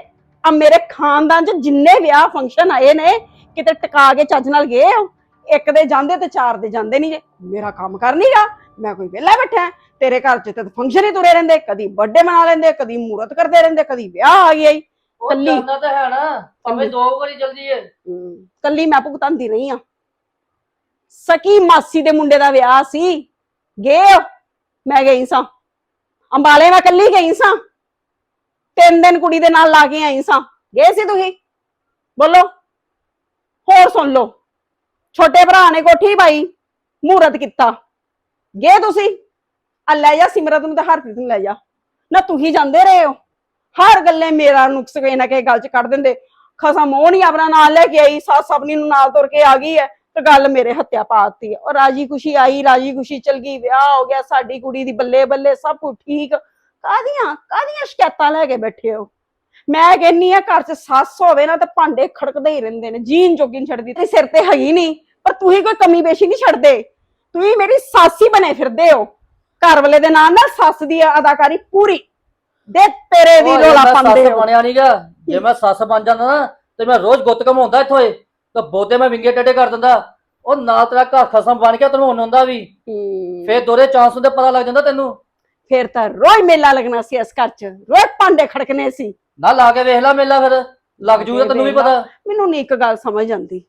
ਆ ਮੇਰੇ ਖਾਨਦਾਨ 'ਚ ਜਿੰਨੇ ਵਿਆਹ ਫੰਕਸ਼ਨ ਆਏ ਨੇ, ਕਿਤੇ ਟਿਕਾ ਕੇ ਚੱਜ ਨਾਲ ਗਏ ਹੋ। ਇੱਕ ਦੇ ਜਾਂਦੇ ਤੇ ਚਾਰ ਦੇ ਜਾਂਦੇ ਨਹੀਂ ਜੇ ਮੇਰਾ ਕੰਮ ਕਰ ਨਹੀਂਗਾ ਮੈਂ ਕੋਈ ਵਿਹਲਾ ਬੈਠਾ ਤੇਰੇ ਘਰ 'ਚ ਤੇ ਫੰਕਸ਼ਨ ਹੀ ਤੁਰੇ ਰਹਿੰਦੇ ਕਦੀ ਬਰਥਡੇ ਮਨਾ ਲੈਂਦੇ ਕਦੀ ਮੂਰਤ ਕਰਦੇ ਰਹਿੰਦੇ ਕਦੀ ਵਿਆਹ ਆ ਗਿਆ ਉਹ ਕੱਲੀ। ਜਾਂਦਾ ਤਾਂ ਹੈ ਨਾ ਕੱਲੀ। ਦੋ ਵਾਰੀ ਜਲਦੀ ਹਮ, ਕੱਲੀ ਮੈਂ ਭੁਗਤਾਂਦੀ ਨਹੀਂ ਆ। ਸਕੀ ਮਾਸੀ ਦੇ ਮੁੰਡੇ ਦਾ ਵਿਆਹ ਸੀ। ਗਏ ਹੋ? ਮੈਂ ਗਈ ਸਾਂ। ਅੰਬਾਲੇ ਮੈਂ ਕੱਲੀ ਗਈ ਸਾਂ। ਤਿੰਨ ਦਿਨ ਕੁੜੀ ਦੇ ਨਾਲ ਲਾ ਕੇ ਆਈ ਸਾਂ। ਗਏ ਸੀ ਤੁਸੀਂ? ਬੋਲੋ। ਹੋਰ ਸੁਣ ਲਓ। ਛੋਟੇ ਭਰਾ ਨੇ ਕੋਠੀ ਪਾਈ, ਮੂਰਤ ਕੀਤਾ। ਗਏ ਤੁਸੀਂ? ਆ ਲੈ ਜਾ ਸਿਮਰਤ ਨੂੰ ਤੇ ਹਰਪ੍ਰੀਤ ਨੂੰ ਲੈ ਜਾ। ਨਾ ਤੁਸੀਂ ਜਾਂਦੇ ਰਹੇ ਹੋ। ਹਰ ਗੱਲੇ ਮੇਰਾ ਨੁਕਸ ਕੋਈ ਨਾ ਕਿਸੇ ਗੱਲ ਚ ਕੱਢ ਦਿੰਦੇ। ਖਸਮ, ਉਹ ਨਹੀਂ ਆਪਣਾ ਨਾਲ ਲੈ ਕੇ ਆਈ, ਸੱਸ ਆਪਣੀ ਨੂੰ ਨਾਲ ਤੁਰ ਕੇ ਆ ਗਈ ਹੈ ਤੇ ਗੱਲ ਮੇਰੇ ਹੱਥਿਆ ਪਾਤੀ ਹੈ। ਔਰ ਰਾਜੀ ਖੁਸ਼ੀ ਆਈ, ਰਾਜੀ ਖੁਸ਼ੀ ਚਲ ਗਈ, ਵਿਆਹ ਹੋ ਗਿਆ, ਸਾਡੀ ਕੁੜੀ ਦੀ ਬੱਲੇ ਬੱਲੇ ਸਭ ਕੁਝ ਠੀਕ। ਕਾਦੀਆਂ ਕਾਦੀਆਂ ਸ਼ਿਕਾਇਤਾਂ ਲੈ ਕੇ ਬੈਠੇ ਹੋ? ਮੈਂ ਕਹਿੰਨੀ ਆ ਘਰ 'ਚ ਸੱਸ ਹੋਵੇ ਨਾ ਤੇ ਭਾਂਡੇ ਖੜਕਦੇ ਹੀ ਰਹਿੰਦੇ ਨੇ ਜੀਨ ਜੋਗੀ ਨੀ ਛੱਡਦੀ ਤੇ ਸਿਰ ਤੇ ਹੈਗੀ ਨਹੀਂ ਪਰ ਤੁਸੀਂ ਕੋਈ ਕਮੀ ਬੇਸ਼ੀ ਨਹੀਂ ਛੱਡਦੇ। ਤੁਸੀਂ ਮੇਰੀ ਸੱਸ ਹੀ ਬਣੇ ਫਿਰਦੇ ਹੋ। ਘਰ ਵਾਲੇ ਦੇ ਨਾਲ ਨਾ ਸੱਸ ਦੀ ਅਦਾਕਾਰੀ ਪੂਰੀ। ਦੇ ਤੇਰੇ ਦੀ ਉਹ ਰੋਲਾ ਪਾਉਂਦੇ ਹੋ। ਬਣਿਆ ਨਹੀਂਗਾ ਜੇ ਮੈਂ ਸੱਸ ਬਣ ਜਾਂਦਾ ਨਾ ਤੇ ਮੈਂ ਰੋਜ਼ ਗੁੱਤ ਕਮਾਉਂਦਾ ਇੱਥੋਂ ਇਹ ਤਾਂ ਬਹੁਤੇ ਮੈਂ ਵਿੰਗੇ ਟੱਡੇ ਕਰ ਦਿੰਦਾ। ਉਹ ਨਾਲ ਤੇਰਾ ਘਰ ਖਸਮ ਬਣ ਗਿਆ ਤੈਨੂੰ ਹੁਣ ਹੁੰਦਾ ਵੀ। ਹੂੰ। ਫੇਰ ਦੋਰੇ ਚਾਂਸ ਹੁੰਦੇ ਪਤਾ ਲੱਗ ਜਾਂਦਾ ਤੈਨੂੰ। ਫਿਰ ਤਾਂ ਰੋਜ਼ ਮੇਲਾ ਲੱਗਣਾ ਸੀ ਇਸ ਘਰ 'ਚ ਰੋਜ਼ ਭਾਂਡੇ ਖੜਕਨੇ ਸੀ। ਨਾ ਲਾ ਕੇ ਵੇਖ ਲੈ ਮੇਲਾ ਫਿਰ। ਲੱਗ ਜੂਗਾ ਤੈਨੂੰ ਵੀ ਪਤਾ। ਮੈਨੂੰ ਨਹੀਂ ਇੱਕ ਗੱਲ ਸਮਝ ਆਉਂਦੀ।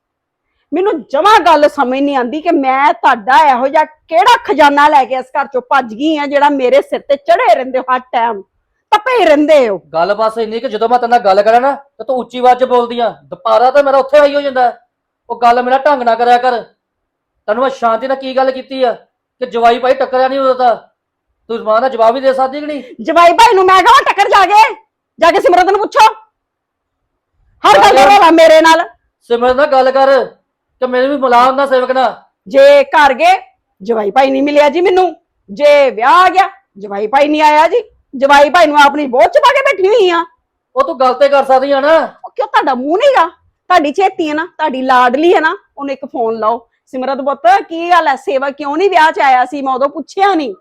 ਮੈਨੂੰ ਜਮਾ ਗੱਲ ਸਮਝ ਨਹੀਂ ਆਉਂਦੀ ਕਿ ਮੈਂ ਤੁਹਾਡਾ ਇਹੋ ਜਿਹਾ ਕਿਹੜਾ ਖਜ਼ਾਨਾ ਲੈ ਕੇ ਇਸ ਘਰ ਚੋਂ ਭੱਜ ਗਈ ਆ ਜਿਹੜਾ ਮੇਰੇ ਸਿਰ ਤੇ ਚੜੇ ਰਹਿੰਦੇ ਹੋ ਹਰ ਟਾਈਮ ਤਪੇ ਰਹਿੰਦੇ ਹੋ। ਗੱਲ ਬਸ ਇੰਨੀ ਕਿ ਜਦੋਂ ਮੈਂ ਤੇਰੇ ਨਾਲ ਗੱਲ ਕਰਾਂ ਨਾ ਤੇ ਤੂੰ ਉੱਚੀ ਆਵਾਜ਼ 'ਚ ਬੋਲਦੀ ਆ। ਦੁਪਾਰਾ ਤਾਂ ਮੇਰਾ ਉੱਥੇ ਆਈ ਹੋ ਜਾਂਦਾ। ਹੈ। ਉਹ ਗੱਲ ਮੇਰਾ ਢੰਗ ਨਾ ਕਰਿਆ ਕਰ। ਤੈਨੂੰ ਮੈਂ ਸ਼ਾਂਤੀ ਨਾਲ ਕੀ ਗੱਲ ਕੀਤੀ ਆ? ਕਿ ਜਵਾਈ ਭਾਈ ਟੱਕਰਿਆ ਨਹੀਂ ਹੁੰਦਾ ਤਾਂ। ਤੂੰ ਜ਼ਮਾਨ ਦਾ ਜਵਾਬ ਹੀ ਦੇ ਸਕਦੀ ਕਿ ਨਹੀਂ? ਜਵਾਈ ਭਾਈ ਨੂੰ ਮੈਂ ਕਹਾਂ ਟੱਕਰ ਜਾ ਕੇ? ਜਾ ਕੇ ਸਿਮਰਤ ਨੂੰ ਪੁੱਛੋ। ਹਰ ਗੱਲ ਦਾ ਰੌਲਾ ਮੇਰੇ ਨਾਲ। ਸਿਮਰਨ ਨਾਲ ਗੱਲ ਕਰ ਕਿ ਮੈਨੂੰ ਵੀ ਮਿਲਾ ਹੁੰਦਾ ਸੇਵਕ ਨਾਲ। ਜੇ ਘਰ ਗਏ ਜਵਾਈ ਭਾਈ ਨਹੀਂ ਮਿਲਿਆ ਜੀ ਮੈਨੂੰ। ਜੇ ਵਿਆਹ ਆ ਗਿਆ ਜਵਾਈ ਭਾਈ ਨਹੀਂ ਆਇਆ ਜੀ। ਜਵਾਈ ਭਾਈ ਨੂੰ ਆਪਣੀ ਬੋਝ ਚ ਪਾ ਕੇ ਬੈਠੀ ਹੋਈ ਆ। ਉਹ ਤੂੰ ਗੱਲ ਤੇ ਕਰ ਸਕਦੀ ਆ ਨਾ। ਉਹ ਕਿਉਂ ਤੁਹਾਡਾ ਮੂੰਹ ਨਹੀਂਗਾ ਤੁਹਾਡੀ ਚੇਤੀ ਹੈ ਨਾ ਤੁਹਾਡੀ ਲਾਡਲੀ ਹੈ ਨਾ ਉਹਨੂੰ ਇੱਕ ਫੋਨ ਲਾਓ। ਸਿਮਰਤ ਪੁੱਤ ਕੀ ਗੱਲ ਹੈ? ਸੇਵਾ ਕਿਉਂ ਨਹੀਂ ਵਿਆਹ ਚ ਆਇਆ ਸੀ? ਮੈਂ ਉਦੋਂ ਪੁੱਛਿਆ ਨਹੀਂ।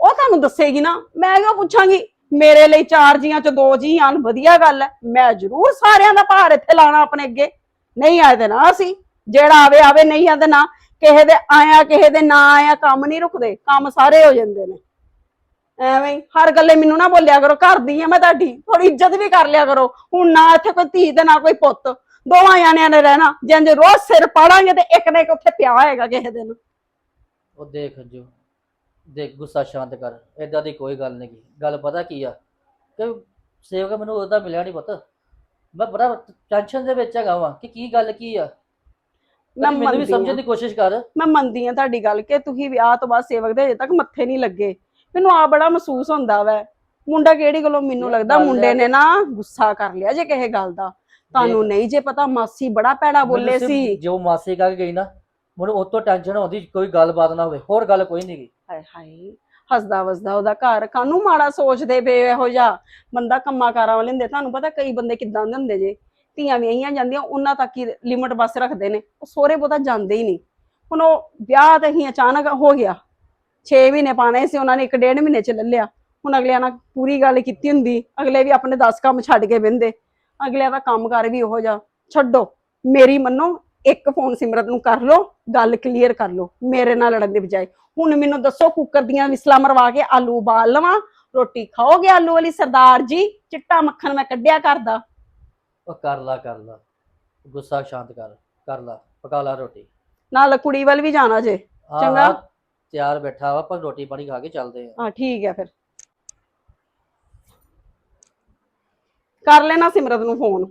ਉਹ ਤੁਹਾਨੂੰ ਦੱਸੇਗੀ ਨਾ ਮੈਂ ਕਿਉਂ ਪੁੱਛਾਂਗੀ? ਮੇਰੇ ਲਈ ਚਾਰ ਜੀਆਂ ਚ ਦੋ ਜੀ ਆਣ ਵਧੀਆ ਗੱਲ ਹੈ। ਮੈਂ ਜ਼ਰੂਰ ਸਾਰਿਆਂ ਦਾ ਭਾਰ ਇੱਥੇ ਲਾਣਾ ਆਪਣੇ ਅੱਗੇ। ਨਹੀਂ ਆਏ ਤੇ ਨਾ ਅਸੀਂ। ਜਿਹੜਾ ਆਵੇ ਆਵੇ, ਨਹੀਂ ਆਦੇ ਨਾ। ਕਿਸੇ ਦੇ ਆਇਆ, ਕਿਸੇ ਦੇ ਨਾ ਆਇਆ, ਕੰਮ ਨਹੀਂ ਰੁਕਦੇ। ਕੰਮ ਸਾਰੇ ਹੋ ਜਾਂਦੇ ਨੇ। ਐਵੇਂ ਹਰ ਗੱਲੇ ਮੈਨੂੰ ਨਾ ਬੋਲਿਆ ਕਰੋ। ਘਰ ਦੀ ਆ ਮੈਂ ਤੁਹਾਡੀ। ਥੋੜੀ ਇੱਜ਼ਤ ਵੀ ਕਰ ਲਿਆ ਕਰੋ। ਹੁਣ ਨਾ ਇੱਥੇ ਕੋਈ ਧੀ ਤੇ ਨਾ ਕੋਈ ਪੁੱਤ। ਦੋਵਾਂ ਜਾਣਿਆਂ ਨੇ ਰਹਿਣਾ। ਜਿੰਜ ਰੋਜ਼ ਸਿਰ ਪਾੜਾਂਗੇ ਤੇ ਇੱਕ ਨਾ ਇੱਕ ਉੱਥੇ ਪਿਆ ਹੋਏਗਾ ਕਿਸੇ ਦਿਨ। ਉਹ ਦੇਖ ਜੋ। ਦੇਖ ਗੁੱਸਾ ਸ਼ਾਂਤ ਕਰ ਏਦਾਂ ਦੀ ਕੋਈ ਗੱਲ ਨਹੀਂ ਗੀ। ਗੱਲ ਪਤਾ ਕੀ ਆ? ਕਿ ਸੇਵਕ ਮੈਨੂੰ ਉਹਦਾ ਮਿਲਿਆ ਨਹੀਂ ਪਤਾ। ਮੈਂ ਬੜਾ ਟੈਨਸ਼ਨ ਦੇ ਵਿੱਚ ਹੈਗਾ ਵਾਂ ਕਿ ਕੀ ਗੱਲ ਕੀ ਆ? ਮੈਂ ਮੈਨੂੰ ਵੀ ਮੰਨਦੀ ਹਾਂ। ਸਮਝਣ ਦੀ ਕੋਸ਼ਿਸ਼ ਕਰ। ਮੈਂ ਮੰਨਦੀ ਆ ਤੁਹਾਡੀ ਗੱਲ ਕਿ ਤੁਸੀਂ ਵਿਆਹ ਤੋਂ ਬਾਅਦ ਸੇਵਕ ਦੇ ਅਜੇ ਤੱਕ ਮੱਥੇ ਨਹੀਂ ਲੱਗੇ। ਮੈਨੂੰ ਆ ਬੜਾ ਮਹਿਸੂਸ ਹੁੰਦਾ ਵੈ। ਮੁੰਡਾ ਕਿਹੜੀ ਗੱਲੋਂ ਮੈਨੂੰ ਲੱਗਦਾ ਗੱਲ ਮੁੰਡੇ ਹੈ- ਨੇ ਨਾ ਗੁੱਸਾ ਕਰ ਲਿਆ ਜੇ ਕਿਸੇ ਗੱਲ ਦਾ। ਤੁਹਾਨੂੰ ਨਹੀਂ ਜੇ ਪਤਾ ਮਾਸੀ ਬੜਾ ਪੈੜਾ ਬੋਲੇ ਮੈਨੂੰ ਸਿਰਫ ਸੀ। ਜੋ ਮਾਸੀ ਕਾ ਗਈ ਨਾ ਮੈਨੂੰ ਉਹ ਤੋਂ ਟੈਨਸ਼ਨ ਹੁੰਦੀ ਕੋਈ ਗੱਲਬਾਤ ਨਾ ਹੋਵੇ। ਹੋਰ ਗੱਲ ਕੋਈ ਨਹੀਂ ਗੀ। ਹਾਏ ਹਾਏ, ਹੱਸਦਾ ਵਸਦਾ ਉਹਦਾ ਘਰ ਕਾਨੂੰ ਮਾੜਾ ਸੋਚਦੇ ਪਏ ਇਹੋ ਜਿਹਾ? ਬੰਦਾ ਕੰਮਾਂ ਕਾਰਾਂ ਵਾਲੇ ਹੁੰਦੇ ਤੁਹਾਨੂੰ ਪਤਾ ਕਈ ਬੰਦੇ ਕਿੱਦਾਂ ਦੇ ਹੁੰਦੇ ਜੇ, ਧੀਆਂ ਵਿਆਹੀਆਂ ਜਾਂਦੀਆਂ, ਉਹਨਾਂ ਤੱਕ ਹੀ ਲਿਮਟ ਬਸ ਰੱਖਦੇ ਨੇ, ਉਹ ਸੋਹਰੇ ਬਹੁਤਾ ਜਾਂਦੇ ਹੀ ਨਹੀਂ। ਹੁਣ ਉਹ ਵਿਆਹ ਤੇ ਹੀ ਅਚਾਨਕ ਹੋ ਗਿਆ 6 ਮਹੀਨੇ ਪਾਣੇ ਸੀ, ਉਹਨਾਂ ਨੇ ਇੱਕ ਡੇਢ ਮਹੀਨੇ ਚ ਲੈ ਲਿਆ। ਹੁਣ ਅਗਲਿਆਂ ਨਾਲ ਪੂਰੀ ਗੱਲ ਕੀਤੀ ਹੁੰਦੀ, ਅਗਲੇ ਵੀ ਆਪਣੇ 10 ਕੰਮ ਛੱਡ ਕੇ ਬਹਿੰਦੇ ਅਗਲਿਆਂ ਦਾ ਕੰਮ ਕਰ ਵੀ ਉਹੋ ਜਿਹਾ। ਛੱਡੋ, ਮੇਰੀ ਮੰਨੋ, ਇੱਕ ਫੋਨ ਸਿਮਰਤ ਨੂੰ ਕਰ ਲਓ, ਗੱਲ ਕਲੀਅਰ ਕਰ ਲਓ, ਮੇਰੇ ਨਾਲ ਲੜਨ ਦੇ ਬਜਾਏ। ਹੁਣ ਮੈਨੂੰ ਦੱਸੋ ਕੁੱਕਰ ਦੀਆਂ ਵਿਸਲਾ ਮਰਵਾ ਕੇ ਆਲੂ ਉਬਾਲ ਲਵਾਂ? ਰੋਟੀ ਖਾਓਗੇ ਆਲੂ ਵਾਲੀ ਸਰਦਾਰ ਜੀ? ਚਿੱਟਾ ਮੱਖਣ ਮੈਂ ਕੱਢਿਆ ਕਰਦਾ ਉਹ ਕਰ ਲਾ ਕਰ ਲਾ। ਗੁੱਸਾ ਸ਼ਾਂਤ ਕਰ ਕਰ ਲਾ ਪਕਾ ਲਾ ਰੋਟੀ। ਨਾਲ ਕੁੜੀ ਵੱਲ ਵੀ ਜਾਣਾ ਜੇ ਚੰਗਾ। ਤਿਆਰ ਬੈਠਾ ਵਾ ਪਰ ਰੋਟੀ ਪਾਣੀ ਖਾ ਕੇ ਚੱਲਦੇ ਆ ਹਾਂ ਠੀਕ ਹੈ ਫਿਰ। ਕਰ ਲੈਣਾ ਸਿਮਰਤ ਨੂੰ ਫੋਨ।